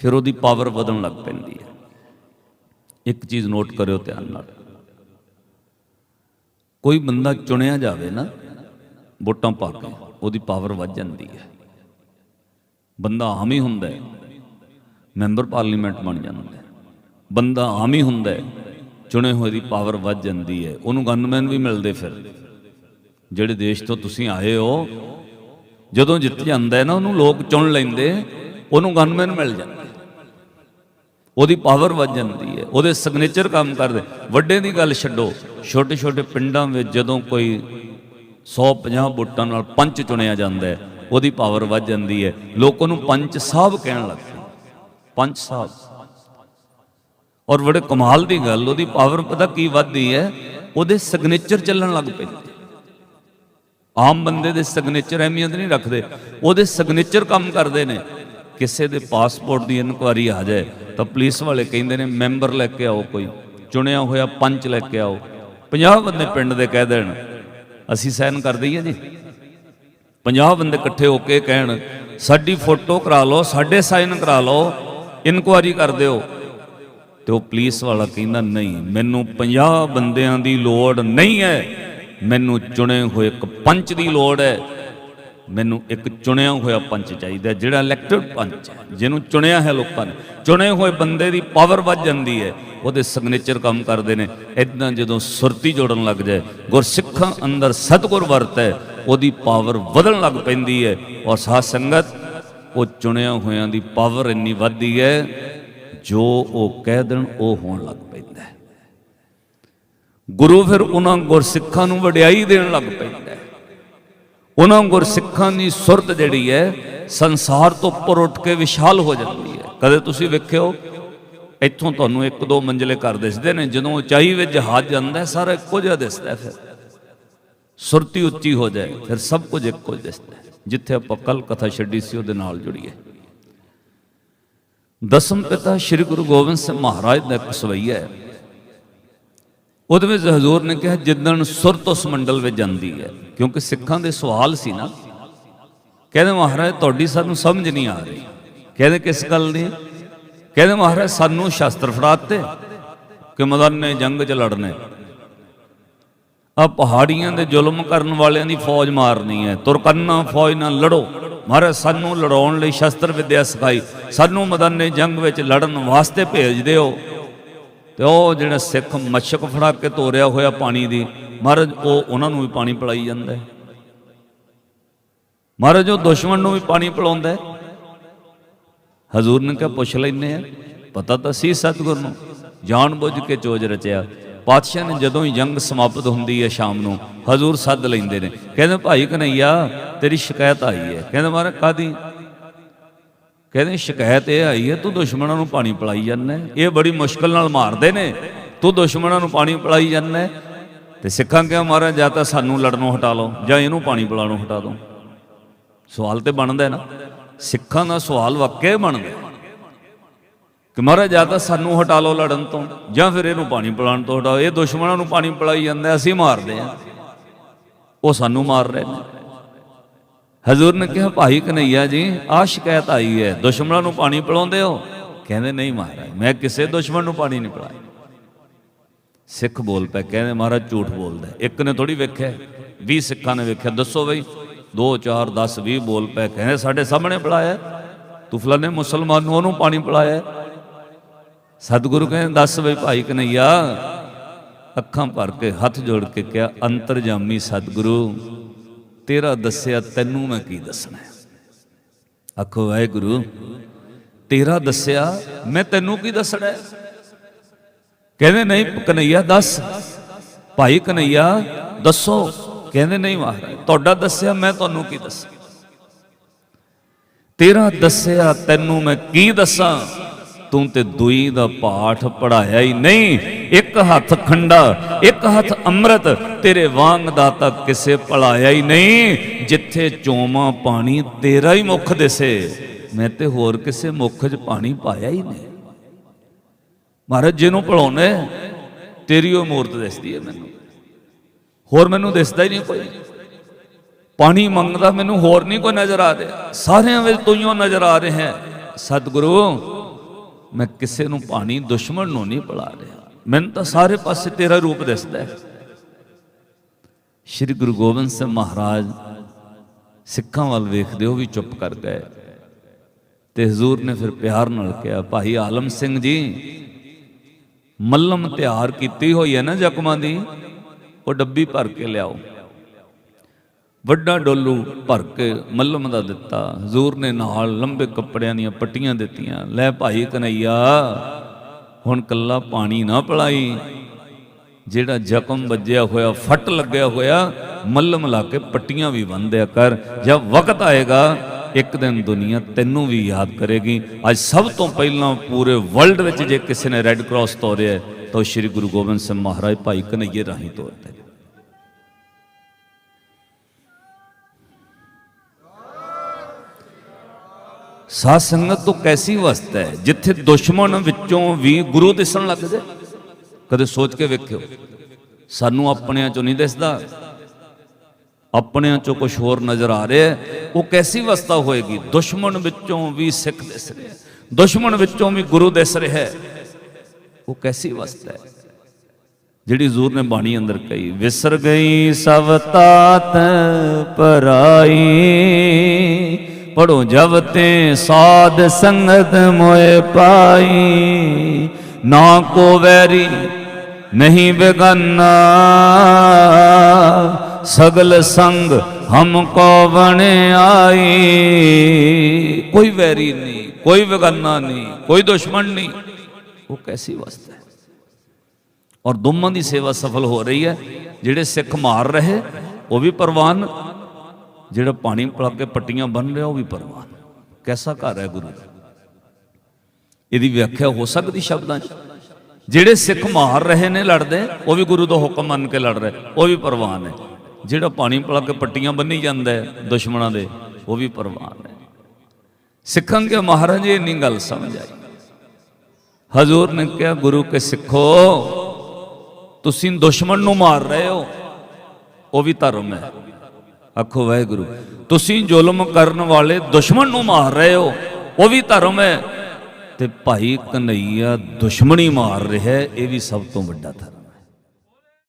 ਫਿਰ ਉਹਦੀ ਪਾਵਰ ਵਧਣ ਲੱਗ ਪੈਂਦੀ ਹੈ ਇੱਕ ਚੀਜ਼ ਨੋਟ ਕਰਿਓ ਧਿਆਨ ਨਾਲ ਕੋਈ ਬੰਦਾ ਚੁਣਿਆ ਜਾਵੇ ਨਾ, ਵੋਟਾਂ ਪਾ ਕੇ, ਉਹਦੀ ਪਾਵਰ ਵੱਧ ਜਾਂਦੀ ਹੈ ਬੰਦਾ ਆਮ ਹੀ ਹੁੰਦਾ ਹੈ, ਮੈਂਬਰ ਪਾਰਲੀਮੈਂਟ ਬਣ ਜਾਂਦਾ ਹੈ। ਬੰਦਾ ਆਮ ਹੀ ਹੁੰਦਾ ਹੈ, ਚੁਣੇ ਹੋਏ ਦੀ ਪਾਵਰ ਵੱਧ ਜਾਂਦੀ ਹੈ। ਉਹਨੂੰ ਗਨਮੈਨ ਵੀ ਮਿਲਦੇ ਫਿਰ। ਜਿਹੜੇ ਦੇਸ਼ ਤੋਂ ਤੁਸੀਂ ਆਏ ਹੋ, ਜਦੋਂ ਜਿੱਤ ਜਾਂਦਾ ਹੈ ਨਾ, ਉਹਨੂੰ ਲੋਕ ਚੁਣ ਲੈਂਦੇ, ਉਹਨੂੰ ਗਨਮੈਨ ਮਿਲ ਜਾਂਦਾ ਉਹਦੀ ਪਾਵਰ ਵੱਧ ਜਾਂਦੀ ਹੈ, ਉਹਦੇ ਸਿਗਨੇਚਰ ਕੰਮ ਕਰਦੇ। ਵੱਡੇ ਦੀ ਗੱਲ ਛੱਡੋ ਛੋਟੇ ਛੋਟੇ ਪਿੰਡਾਂ ਵਿੱਚ ਜਦੋਂ ਕੋਈ 150 ਵੋਟਾਂ ਨਾਲ ਪੰਚ ਚੁਣਿਆ ਜਾਂਦਾ ਹੈ ਉਹਦੀ ਪਾਵਰ ਵੱਧ ਜਾਂਦੀ ਹੈ। ਲੋਕ ਉਹਨੂੰ ਪੰਚ ਸਾਹਿਬ ਕਹਿਣ ਲੱਗ ਪਏ। ਪੰਚ ਸਾਹਿਬ। ਔਰ ਬੜੇ ਕਮਾਲ ਦੀ ਗੱਲ, ਉਹਦੀ ਪਾਵਰ ਪਤਾ ਕੀ ਵੱਧਦੀ ਹੈ? ਉਹਦੇ ਸਿਗਨੇਚਰ ਚੱਲਣ ਲੱਗ ਪਏ। ਆਮ ਬੰਦੇ ਦੇ ਸਿਗਨੇਚਰ ਅਹਿਮੀਅਤ ਨਹੀਂ ਰੱਖਦੇ। ਉਹਦੇ ਸਿਗਨੇਚਰ ਕੰਮ ਕਰਦੇ ਨੇ। ਕਿਸੇ ਦੇ ਪਾਸਪੋਰਟ ਦੀ ਇਨਕੁਆਰੀ ਆ ਜਾਏ, ਤਾਂ ਪੁਲਿਸ ਵਾਲੇ ਕਹਿੰਦੇ ਨੇ ਮੈਂਬਰ ਲੈ ਕੇ ਆਓ ਕੋਈ। ਚੁਣਿਆ ਹੋਇਆ ਪੰਚ ਲੈ ਕੇ ਆਓ। 50 ਬੰਦੇ ਪਿੰਡ ਦੇ ਕਹਿ ਦੇਣ, ਅਸੀਂ ਸਾਈਨ ਕਰ ਦਈਏ ਜੀ। 50 ਬੰਦੇ ਇਕੱਠੇ ਹੋ ਕੇ ਕਹਿਣ, ਸਾਡੀ ਫੋਟੋ ਕਰਾ ਲਓ, ਸਾਡੇ ਸਾਈਨ ਕਰਾ ਲਓ, ਇਨਕੁਆਰੀ ਕਰ ਦਿਓ। ਤੇ ਉਹ ਪੁਲਿਸ ਵਾਲਾ ਕਹਿੰਦਾ, ਨਹੀਂ, ਮੈਨੂੰ 50 ਬੰਦਿਆਂ ਦੀ ਲੋੜ ਨਹੀਂ ਹੈ। ਮੈਨੂੰ ਚੁਣੇ ਹੋਏ ਇੱਕ ਪੰਚ ਦੀ ਲੋੜ ਹੈ। ਮੈਨੂੰ ਇੱਕ ਚੁਣਿਆ ਹੋਇਆ ਪੰਚ ਚਾਹੀਦਾ ਜਿਹੜਾ ਇਲੈਕਟਡ ਪੰਚ ਹੈ, ਜਿਹਨੂੰ ਚੁਣਿਆ ਹੈ ਲੋਕਾਂ ਨੇ। ਚੁਣੇ ਹੋਏ ਬੰਦੇ ਦੀ ਪਾਵਰ ਵੱਧ ਜਾਂਦੀ ਹੈ, ਉਹਦੇ ਸਿਗਨੇਚਰ ਕੰਮ ਕਰਦੇ ਨੇ। ਇਦਾਂ ਜਦੋਂ ਸੁਰਤੀ ਜੋੜਨ ਲੱਗ ਜਾਏ, ਗੁਰਸਿੱਖਾਂ ਅੰਦਰ ਸਤਗੁਰ ਵਰਤ ਹੈ ਉਹਦੀ ਪਾਵਰ ਵਧਣ ਲੱਗ ਪੈਂਦੀ ਹੈ। ਔਰ ਸਾਧ ਸੰਗਤ, ਉਹ ਚੁਣਿਆ ਹੋਇਆਂ ਦੀ ਪਾਵਰ ਇੰਨੀ ਵੱਧਦੀ ਹੈ, ਜੋ ਉਹ ਕਹਿ ਦੇਣ, ਉਹ ਹੋਣ ਲੱਗ ਪੈਂਦਾ ਹੈ। ਗੁਰੂ ਫਿਰ ਉਹਨਾਂ ਗੁਰਸਿੱਖਾਂ ਨੂੰ ਵਡਿਆਈ ਦੇਣ ਲੱਗ ਪੈਂਦਾ ਉਹਨਾਂ ਗੁਰਸਿੱਖਾਂ ਦੀ ਸੁਰਤ ਜਿਹੜੀ ਹੈ, ਸੰਸਾਰ ਤੋਂ ਉੱਪਰ ਉੱਠ ਕੇ ਵਿਸ਼ਾਲ ਹੋ ਜਾਂਦੀ ਹੈ। ਕਦੇ ਤੁਸੀਂ ਵੇਖਿਓ, ਇੱਥੋਂ ਤੁਹਾਨੂੰ ਇੱਕ ਦੋ ਮੰਜ਼ਲੇ ਘਰ ਦਿਸਦੇ ਨੇ, ਜਦੋਂ ਉਚਾਈ ਵਿੱਚ ਜਹਾਜ਼ ਜਾਂਦਾ ਸਾਰਾ ਇੱਕੋ ਜਿਹਾ ਦਿਸਦਾ ਫਿਰ। ਸੁਰਤੀ ਉੱਚੀ ਹੋ ਜਾਏ, ਫਿਰ ਸਭ ਕੁਝ ਇੱਕੋ ਜਿਹਾ ਦਿਸਦਾ ਜਿੱਥੇ ਆਪਾਂ ਕੱਲ ਕਥਾ ਛੱਡੀ ਸੀ, ਉਹਦੇ ਨਾਲ ਜੁੜੀਏ। ਦਸਮ ਪਿਤਾ ਸ੍ਰੀ ਗੁਰੂ ਗੋਬਿੰਦ ਸਿੰਘ ਮਹਾਰਾਜ ਦਾ ਇੱਕ ਸਵਈਆ ਹੈ। ਉਹਦੇ ਵਿੱਚ ਹਜ਼ੂਰ ਨੇ ਕਿਹਾ, ਜਿੱਦਣ ਸੁਰਤ ਉਸ ਮੰਡਲ ਵਿੱਚ ਜਾਂਦੀ ਹੈ, ਕਿਉਂਕਿ ਸਿੱਖਾਂ ਦੇ ਸਵਾਲ ਸੀ ਨਾ। ਕਹਿੰਦੇ, ਮਹਾਰਾਜ, ਤੁਹਾਡੀ ਸਾਨੂੰ ਸਮਝ ਨਹੀਂ ਆ ਰਹੀ। ਕਹਿੰਦੇ, ਕਿਸ ਗੱਲ ਦੀ? ਕਹਿੰਦੇ, ਮਹਾਰਾਜ, ਸਾਨੂੰ ਸ਼ਸਤਰ ਫੜਾਤੇ ਕਿ ਮਦਨ ਜੰਗ 'ਚ ਲੜਨੇ। ਆ ਪਹਾੜੀਆਂ ਦੇ ਜ਼ੁਲਮ ਕਰਨ ਵਾਲਿਆਂ ਦੀ ਫੌਜ ਮਾਰਨੀ ਹੈ। ਤੁਰਕੰਨਾ ਫੌਜ ਨਾਲ ਲੜੋ। ਮਹਾਰਾਜ, ਸਾਨੂੰ ਲੜਾਉਣ ਲਈ ਸ਼ਸਤਰ ਵਿਦਿਆ ਸਿਖਾਈ। ਸਾਨੂੰ ਮਦਨ ਜੰਗ ਵਿੱਚ ਲੜਨ ਵਾਸਤੇ ਭੇਜ ਦਿਓ। ਤੇ ਉਹ ਜਿਹੜਾ ਸਿੱਖ ਮਸ਼ਕ ਫੜਾ ਕੇ ਤੋਰਿਆ ਹੋਇਆ ਪਾਣੀ ਦੀ, ਮਹਾਰਾਜ, ਉਹ ਉਹਨਾਂ ਨੂੰ ਵੀ ਪਾਣੀ ਪਿਲਾਈ ਜਾਂਦਾ ਹੈ। ਮਹਾਰਾਜ, ਉਹ ਦੁਸ਼ਮਣ ਨੂੰ ਵੀ ਪਾਣੀ ਪਿਲਾਉਂਦਾ ਹੈ। ਹਜ਼ੂਰ ਨੇ ਕਿਹਾ, ਪੁੱਛ ਲੈਨੇ ਆ ਪਤਾ ਤਾਂ ਸੀ ਸਤਿਗੁਰ ਨੂੰ। ਜਾਣ ਬੁੱਝ ਕੇ ਚੋਜ ਰਚਿਆ। ਪਾਤਸ਼ਾਹ ਨੇ ਜਦੋਂ ਹੀ ਜੰਗ ਸਮਾਪਤ ਹੁੰਦੀ ਹੈ ਸ਼ਾਮ ਨੂੰ, ਹਜ਼ੂਰ ਸੱਦ ਲੈਂਦੇ ਨੇ। ਕਹਿੰਦੇ, ਭਾਈ ਕਨਈਆ, ਤੇਰੀ ਸ਼ਿਕਾਇਤ ਆਈ ਹੈ। ਕਹਿੰਦੇ, ਮਹਾਰਾਜ ਕਾਦੀ ਕਹਿੰਦੇ, ਸ਼ਿਕਾਇਤ ਇਹ ਆਈ ਹੈ, ਤੂੰ ਦੁਸ਼ਮਣਾਂ ਨੂੰ ਪਾਣੀ ਪਿਲਾਈ ਜਾਂਦਾ ਇਹ ਬੜੀ ਮੁਸ਼ਕਲ ਨਾਲ ਮਾਰਦੇ ਨੇ। ਤੂੰ ਦੁਸ਼ਮਣਾਂ ਨੂੰ ਪਾਣੀ ਪਿਲਾਈ ਜਾਂਦਾ ਹੈ। ਤੇ ਸਿੱਖਾਂ ਕਿਹਾ, ਮਹਾਰਾਜ, ਜਾਂ ਤਾਂ ਸਾਨੂੰ ਲੜਨੋਂ ਹਟਾ ਲਓ, ਜਾਂ ਇਹਨੂੰ ਪਾਣੀ ਪਿਲਾਣੋਂ ਹਟਾ ਦਿਓ ਸਵਾਲ ਤੇ ਬਣਦਾ ਨਾ। ਸਿੱਖਾਂ ਦਾ ਸਵਾਲ ਵਾਕਿਆ ਬਣਦਾ ਕਿ ਮਹਾਰਾਜ, ਜਾਂ ਤਾਂ ਸਾਨੂੰ ਹਟਾ ਲਓ ਲੜਨ ਤੋਂ, ਜਾਂ ਫਿਰ ਇਹਨੂੰ ਪਾਣੀ ਪਿਲਾਉਣ ਤੋਂ ਹਟਾਓ। ਇਹ ਦੁਸ਼ਮਣਾਂ ਨੂੰ ਪਾਣੀ ਪਿਲਾਈ ਜਾਂਦਾ ਅਸੀਂ ਮਾਰਦੇ ਹਾਂ। ਉਹ ਸਾਨੂੰ ਮਾਰ ਰਹੇ ਨੇ। ਹਜ਼ੂਰ ਨੇ ਕਿਹਾ, ਭਾਈ ਕਨਈਆ ਜੀ ਆ ਸ਼ਿਕਾਇਤ ਆਈ ਹੈ, ਦੁਸ਼ਮਣਾਂ ਨੂੰ ਪਾਣੀ ਪਿਲਾਉਂਦੇ ਹੋ? ਕਹਿੰਦੇ, ਨਹੀਂ ਮਹਾਰਾਜ, ਮੈਂ ਕਿਸੇ ਦੁਸ਼ਮਣ ਨੂੰ ਪਾਣੀ ਨਹੀਂ ਪਿਲਾਇਆ। ਸਿੱਖ ਬੋਲ ਪਏ ਕਹਿੰਦੇ, ਮਹਾਰਾਜ, ਝੂਠ ਬੋਲਦਾ ਇੱਕ ਨੇ ਥੋੜੀ ਵੇਖਿਆ 20 ਸਿੱਖਾਂ ਨੇ ਵੇਖਿਆ, ਦੱਸੋ ਬਈ। 2 4 10 20 ਬੋਲ ਪਏ ਕਹਿੰਦੇ, ਸਾਡੇ ਸਾਹਮਣੇ ਪਿਲਾਇਆ ਹੈ। ਤੂੰ ਫਲਾਣੇ ਮੁਸਲਮਾਨ ਨੂੰ ਉਹਨੂੰ ਪਾਣੀ ਪਿਲਾਇਆ ਸਤਿਗੁਰੂ ਕਹਿੰਦੇ, ਦੱਸ ਬਈ ਭਾਈ ਕਨਈਆ। ਅੱਖਾਂ ਭਰ ਕੇ, ਹੱਥ ਜੋੜ ਕੇ ਕਿਹਾ, ਅੰਤਰਜਾਮੀ ਸਤਿਗੁਰੂ ਤੇਰਾ ਦੱਸਿਆ, ਤੈਨੂੰ ਮੈਂ ਕੀ ਦੱਸਣਾ ਆਖੋ, ਵਾਹਿਗੁਰੂ, ਤੇਰਾ ਦੱਸਿਆ, ਮੈਂ ਤੈਨੂੰ ਕੀ ਦੱਸਣਾ ਕਹਿੰਦੇ, ਨਹੀਂ, ਕਨਈਆ, ਦੱਸ। ਭਾਈ ਕਨਈਆ, ਦੱਸੋ। ਕਹਿੰਦੇ, ਨਹੀਂ, ਮਹਾਰਾਜ, ਤੁਹਾਡਾ ਦੱਸਿਆ, ਮੈਂ ਤੁਹਾਨੂੰ ਕੀ ਦੱਸਾਂ? ਤੇਰਾ ਦੱਸਿਆ, ਤੈਨੂੰ ਮੈਂ ਕੀ ਦੱਸਾਂ? ਤੂੰ ਤੇ ਦੂਈ ਦਾ ਪਾਠ ਪੜਾਇਆ ਹੀ ਨਹੀਂ। ਇੱਕ ਹੱਥ ਖੰਡਾ, ਇੱਕ ਹੱਥ ਅੰਮ੍ਰਿਤ, ਤੇਰੇ ਵਾਂਗ ਦਾ ਤਾਂ ਕਿਸੇ ਪੜਾਇਆ ਹੀ ਨਹੀਂ। ਜਿੱਥੇ ਚੋਮਾ ਪਾਣੀ, ਤੇਰਾ ਹੀ ਮੁਖ ਦਿਸੇ। ਮੈਂ ਤੇ ਹੋਰ ਕਿਸੇ ਮੁੱਖ 'ਚ ਪਾਣੀ ਪਾਇਆ ਹੀ ਨਹੀਂ। ਮਹਾਰਾਜ, ਜਿਹਨੂੰ ਭਲਾਉਣੇ ਤੇਰੀ ਉਹ ਮੂਰਤ ਦਿਸਦੀ ਹੈ ਮੈਨੂੰ। ਹੋਰ ਮੈਨੂੰ ਦਿਸਦਾ ਹੀ ਨਹੀਂ ਕੋਈ। ਪਾਣੀ ਮੰਗਦਾ ਮੈਨੂੰ ਹੋਰ ਨਹੀਂ ਕੋਈ ਨਜ਼ਰ ਆ ਰਿਹਾ। ਸਾਰਿਆਂ ਵਿੱਚ ਤੂੰ ਹੀ ਨਜ਼ਰ ਆ ਰਿਹਾ ਹੈ। ਸਤਿਗੁਰੂ ਮੈਂ ਕਿਸੇ ਨੂੰ ਪਾਣੀ, ਦੁਸ਼ਮਣ ਨੂੰ ਨਹੀਂ ਪਿਲਾ ਰਿਹਾ। ਮੈਨੂੰ ਤਾਂ ਸਾਰੇ ਪਾਸੇ ਤੇਰਾ ਰੂਪ ਦਿਸਦਾ ਹੈ। ਸ੍ਰੀ ਗੁਰੂ ਗੋਬਿੰਦ ਸਿੰਘ ਮਹਾਰਾਜ ਸਿੱਖਾਂ ਵੱਲ ਵੇਖਦੇ ਹੋ ਵੀ ਚੁੱਪ ਕਰ ਗਏ। ਤੇ ਹਜ਼ੂਰ ਨੇ ਫਿਰ ਪਿਆਰ ਨਾਲ ਕਿਹਾ, ਭਾਈ ਆਲਮ ਸਿੰਘ ਜੀ, ਮੱਲਮ ਤਿਆਰ ਕੀਤੀ ਹੋਈ ਹੈ ਨਾ ਜ਼ਖਮਾਂ ਦੀ, ਉਹ ਡੱਬੀ ਭਰ ਕੇ ਲਿਆਓ। ਵੱਡਾ ਡੋਲੂ ਭਰ ਕੇ ਮੱਲਮ ਦਾ ਦਿੱਤਾ। ਹਜ਼ੂਰ ਨੇ ਨਾਲ ਲੰਬੇ ਕੱਪੜਿਆਂ ਦੀਆਂ ਪੱਟੀਆਂ ਦਿੱਤੀਆਂ। ਲੈ ਭਾਈ ਕਨਈਆ, ਹੁਣ ਕੱਲਾ ਪਾਣੀ ਨਾ ਪਲਾਈ। ਜਿਹੜਾ ਜ਼ਖਮ ਵੱਜਿਆ ਹੋਇਆ, ਫੱਟ ਲੱਗਿਆ ਹੋਇਆ, ਮੱਲਮ ਲਾ ਕੇ ਪੱਟੀਆਂ ਵੀ ਬੰਨ੍ਹਿਆ ਕਰ। ਜਦ ਵਕਤ ਆਏਗਾ, ਇੱਕ ਦਿਨ ਦੁਨੀਆ ਤੈਨੂੰ ਵੀ ਯਾਦ ਕਰੇਗੀ। ਅੱਜ ਸਭ ਤੋਂ ਪਹਿਲਾਂ ਪੂਰੇ ਵਰਲਡ ਵਿੱਚ ਜੇ ਕਿਸੇ ਨੇ ਰੈੱਡ ਕਰਾਸ ਤੋਰਿਆ ਤਾਂ ਉਹ ਸ੍ਰੀ ਗੁਰੂ ਗੋਬਿੰਦ ਸਿੰਘ ਮਹਾਰਾਜ ਭਾਈ ਕਨਈਏ ਰਾਹੀਂ ਤੋਰਦੇ ਸਾਧ ਸੰਗਤ ਤੋਂ ਕੈਸੀ ਵਸਤ ਹੈ? ਜਿੱਥੇ ਦੁਸ਼ਮਣ ਵਿੱਚੋਂ ਵੀ ਗੁਰੂ ਦਿਸਣ ਲੱਗ ਜਾਏ ਕਦੇ ਸੋਚ ਕੇ ਵੇਖਿਓ। ਸਾਨੂੰ ਆਪਣਿਆਂ ਚੋਂ ਨਹੀਂ ਦਿਸਦਾ। ਆਪਣਿਆਂ ਚੋਂ ਕੁਝ ਹੋਰ ਨਜ਼ਰ ਆ ਰਿਹਾ ਉਹ ਕੈਸੀ ਵਸਤਾ ਹੋਏਗੀ? ਦੁਸ਼ਮਣ ਵਿੱਚੋਂ ਵੀ ਸਿੱਖ ਦਿਸ ਰਿਹਾ ਦੁਸ਼ਮਣ ਵਿੱਚੋਂ ਵੀ ਗੁਰੂ ਦਿਸ ਰਿਹਾ ਉਹ ਕੈਸੀ ਵਸਤਾ ਹੈ? ਜਿਹੜੀ ਜ਼ੂਰ ਨੇ ਬਾਣੀ ਅੰਦਰ ਕਹੀ, ਵਿਸਰ ਗਈ ਸਭ ਤਾਤ ਪਰਾਈ ਪੜੋ ਜਬ ਤੇ ਸਾਧ ਸੰਗਤ ਮੋਏ ਪਾਈ। ਨਾ ਕੋ ਵੈਰੀ ਨਹੀਂ ਬੇਗਾਨਾ। ਸਗਲ ਸੰਗ ਹਮਕੋ ਬਣ ਆਈ। ਕੋਈ ਵੈਰੀ ਨਹੀਂ, ਕੋਈ ਬੇਗਾਨਾ ਨਹੀਂ, ਕੋਈ ਦੁਸ਼ਮਣ ਨਹੀਂ। ਉਹ ਕੈਸੀ ਵਸਤ ਹੈ? ਔਰ ਦੋਵਾਂ ਦੀ ਸੇਵਾ ਸਫਲ ਹੋ ਰਹੀ ਹੈ। ਜਿਹੜੇ ਸਿੱਖ ਮਾਰ ਰਹੇ, ਉਹ ਵੀ ਪ੍ਰਵਾਨ ਜਿਹੜਾ ਪਾਣੀ ਪਿਲਾ ਕੇ ਪੱਟੀਆਂ ਬੰਨ ਰਿਹਾ ਉਹ ਵੀ ਪ੍ਰਵਾਨ ਕੈਸਾ ਘਰ ਹੈ ਗੁਰੂ ਦਾ? ਇਹਦੀ ਵਿਆਖਿਆ ਹੋ ਸਕਦੀ ਸ਼ਬਦਾਂ 'ਚ? ਜਿਹੜੇ ਸਿੱਖ ਮਾਰ ਰਹੇ ਨੇ ਲੜਦੇ, ਉਹ ਵੀ ਗੁਰੂ ਦਾ ਹੁਕਮ ਮੰਨ ਕੇ ਲੜ ਰਹੇ, ਉਹ ਵੀ ਪ੍ਰਵਾਨ ਹੈ ਜਿਹੜਾ ਪਾਣੀ ਪਿਲਾ ਕੇ ਪੱਟੀਆਂ ਬੰਨੀ ਜਾਂਦਾ ਹੈ ਦੁਸ਼ਮਣਾਂ ਦੇ, ਉਹ ਵੀ ਪ੍ਰਵਾਨ ਹੈ ਸਿੱਖਾਂ ਕੇ ਮਹਾਰਾਜ, ਇਹ ਨਹੀਂ ਗੱਲ ਸਮਝ ਆਈ। ਹਜ਼ੂਰ ਨੇ ਕਿਹਾ, ਗੁਰੂ ਕੇ ਸਿੱਖੋ, ਤੁਸੀਂ ਦੁਸ਼ਮਣ ਨੂੰ ਮਾਰ ਰਹੇ ਹੋ, ਉਹ ਵੀ ਧਰਮ ਹੈ। ਆਖੋ, ਵਾਹਿਗੁਰੂ, ਤੁਸੀਂ ਜ਼ੁਲਮ ਕਰਨ ਵਾਲੇ ਦੁਸ਼ਮਣ ਨੂੰ ਮਾਰ ਰਹੇ ਹੋ, ਉਹ ਵੀ ਧਰਮ ਹੈ। ਤੇ ਭਾਈ ਕਨਈਆ ਦੁਸ਼ਮਣੀ ਮਾਰ ਰਿਹਾ ਇਹ ਵੀ ਸਭ ਤੋਂ ਵੱਡਾ ਧਰਮ